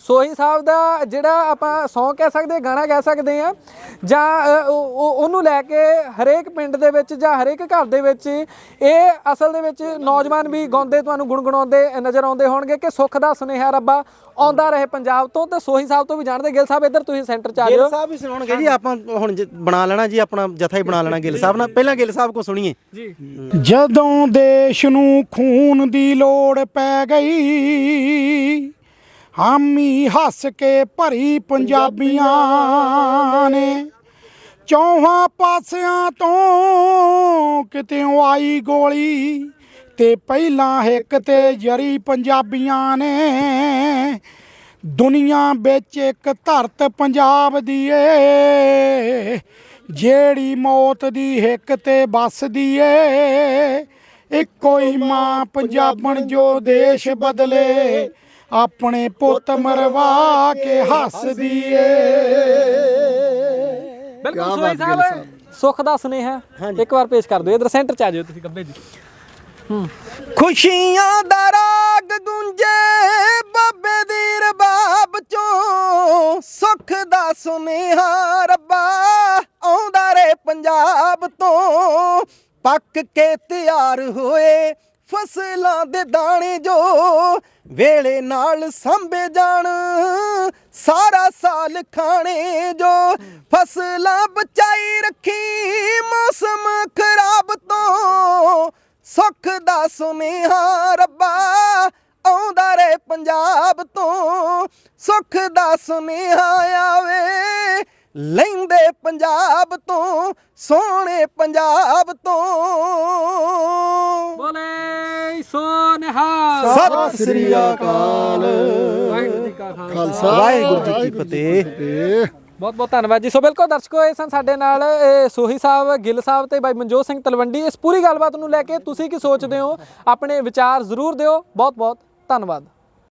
ਸੋਹੀ ਸਾਹਿਬ ਦਾ ਜਿਹੜਾ ਆਪਾਂ ਸੌਂ ਕਹਿ ਸਕਦੇ ਗਾਣਾ ਕਹਿ ਸਕਦੇ ਆ ਜਾਂ ਉਹਨੂੰ ਲੈ ਕੇ ਹਰੇਕ ਪਿੰਡ ਦੇ ਵਿੱਚ ਜਾਂ ਹਰੇਕ ਘਰ ਦੇ ਵਿੱਚ ਇਹ ਅਸਲ ਦੇ ਵਿੱਚ ਨੌਜਵਾਨ ਵੀ ਗਾਉਂਦੇ ਤੁਹਾਨੂੰ ਗੁੰਗਣਾਉਂਦੇ ਨਜ਼ਰ ਆਉਂਦੇ ਹੋਣਗੇ ਕਿ ਸੁੱਖ ਦਾ ਸੁਨੇਹਾ ਰੱਬਾ ਆਉਂਦਾ ਰਹੇ ਪੰਜਾਬ ਤੋਂ ਤੇ ਸੋਹੀ ਸਾਹਿਬ ਤੋਂ ਵੀ ਜਾਣਦੇ ਗਿੱਲ ਸਾਹਿਬ ਇੱਧਰ ਤੁਸੀਂ ਸੈਂਟਰ ਚ ਆ ਗਿੱਲ ਜਾਓ। ਸਾਹਿਬ ਵੀ ਸੁਣਾਉਣਗੇ ਜੀ ਆਪਾਂ ਹੁਣ ਬਣਾ ਲੈਣਾ ਜੀ ਆਪਣਾ ਜਥਾ ਹੀ ਬਣਾ ਲੈਣਾ ਗਿੱਲ ਸਾਹਿਬ ਨਾਲ। ਪਹਿਲਾਂ ਗਿੱਲ ਸਾਹਿਬ ਕੋ ਸੁਣੀਏ। ਜੀ। ਜਦੋਂ ਦੇਸ਼ ਨੂੰ ਖੂਨ ਦੀ ਲੋੜ ਪੈ ਗਈ ਹਾਮੀ ਹੱਸ ਕੇ ਭਰੀ ਪੰਜਾਬੀਆਂ ਨੇ। ਚੌਹਾਂ ਪਾਸਿਆਂ ਤੋਂ ਕਿਤੇ ਆਈ ਗੋਲੀ ਤੇ ਪਹਿਲਾਂ ਇੱਕ ਤੇ ਜਰੀ ਪੰਜਾਬੀਆਂ ਨੇ। ਦੁਨੀਆ ਵਿੱਚ ਇੱਕ ਧਰਤ ਪੰਜਾਬ ਦੀ ਏ, ਜਿਹੜੀ ਮੌਤ ਦੀ ਹਿੱਕ ਤੇ ਵੱਸਦੀ ਏ। ਇੱਕੋ ਹੀ ਮਾਂ ਪੰਜਾਬਣ ਜੋ ਦੇਸ਼ ਬਦਲੇ ਆਪਣੇ ਪੁੱਤ ਮਰਵਾ ਕੇ ਹੱਸਦੀ ਏ। ਬਿਲਕੁਲ ਸੋਹੀ ਸਾਹਿਬ। ਸੁੱਖ ਦਾ ਸੁਨੇਹਾ ਇੱਕ ਵਾਰ ਪੇਸ਼ ਕਰ ਦਿਓ। ਇੱਧਰ ਸੈਂਟਰ ਚ ਆ ਜਾਓ ਤੁਸੀਂ ਗੱਬੇ ਜੀ। ਖੁਸ਼ੀਆਂ ਦਾ ਰਾਗ ਗੂੰਜੇ ਬਾਬੇ ਦੀ ਰਬਾਬ ਚੋਂ। ਸੁੱਖ ਦਾ ਸੁਨੇਹਾ ਰੱਬਾ ਆਉਂਦਾ ਰੇ ਪੰਜਾਬ ਤੋਂ। ਪੱਕ ਕੇ ਤਿਆਰ ਹੋਏ ਫਸਲਾਂ ਦੇ ਦਾਣੇ ਜੋ ਵੇਲੇ ਨਾਲ ਸੰਭੇ ਜਾਣ, ਸਾਰਾ ਸਾਲ ਖਾਣੇ ਜੋ ਫਸਲਾਂ ਬਚਾਈ ਰੱਖੀ, ਮੌਸਮ ਖਰਾਬ ਤੋਂ ਸੁੱਖ ਦਾ ਸੁਨੇਹਾ ਰੱਬਾ ਆਉਂਦਾ ਰੇ ਪੰਜਾਬ ਤੋਂ, ਸੁੱਖ ਦਾ ਸੁਨੇਹਾ ਆਵੇ। ਲੈਂਦੇ ਪੰਜਾਬ ਤੋਂ ਸੋਹਣੇ ਪੰਜਾਬ ਤੋਂ। ਬੋਲੇ ਸੋਨੇਹਾ ਸਤਿ ਸ੍ਰੀ ਅਕਾਲ। ਵਾਹਿਗੁਰੂ ਜੀ ਕਾ ਖਾਲਸਾ। ਵਾਹਿਗੁਰੂ ਜੀ ਕੀ ਫਤਿਹ। ਫਤਿਹ। ਬਹੁਤ ਬਹੁਤ ਧੰਨਵਾਦ ਜੀ। ਸੋ ਬਿਲਕੁਲ ਦਰਸ਼ਕੋ ਇਹ ਸਨ ਸਾਡੇ ਨਾਲ ਇਹ ਸੋਹੀ ਸਾਹਿਬ ਗਿੱਲ ਸਾਹਿਬ ਤੇ ਬਾਈ ਮਨਜੋਤ ਸਿੰਘ ਤਲਵੰਡੀ। ਇਸ ਪੂਰੀ ਗੱਲਬਾਤ ਨੂੰ ਲੈ ਕੇ ਤੁਸੀਂ ਕੀ ਸੋਚਦੇ ਹੋ? ਆਪਣੇ ਵਿਚਾਰ ਜ਼ਰੂਰ ਦਿਓ। ਬਹੁਤ ਬਹੁਤ ਧੰਨਵਾਦ।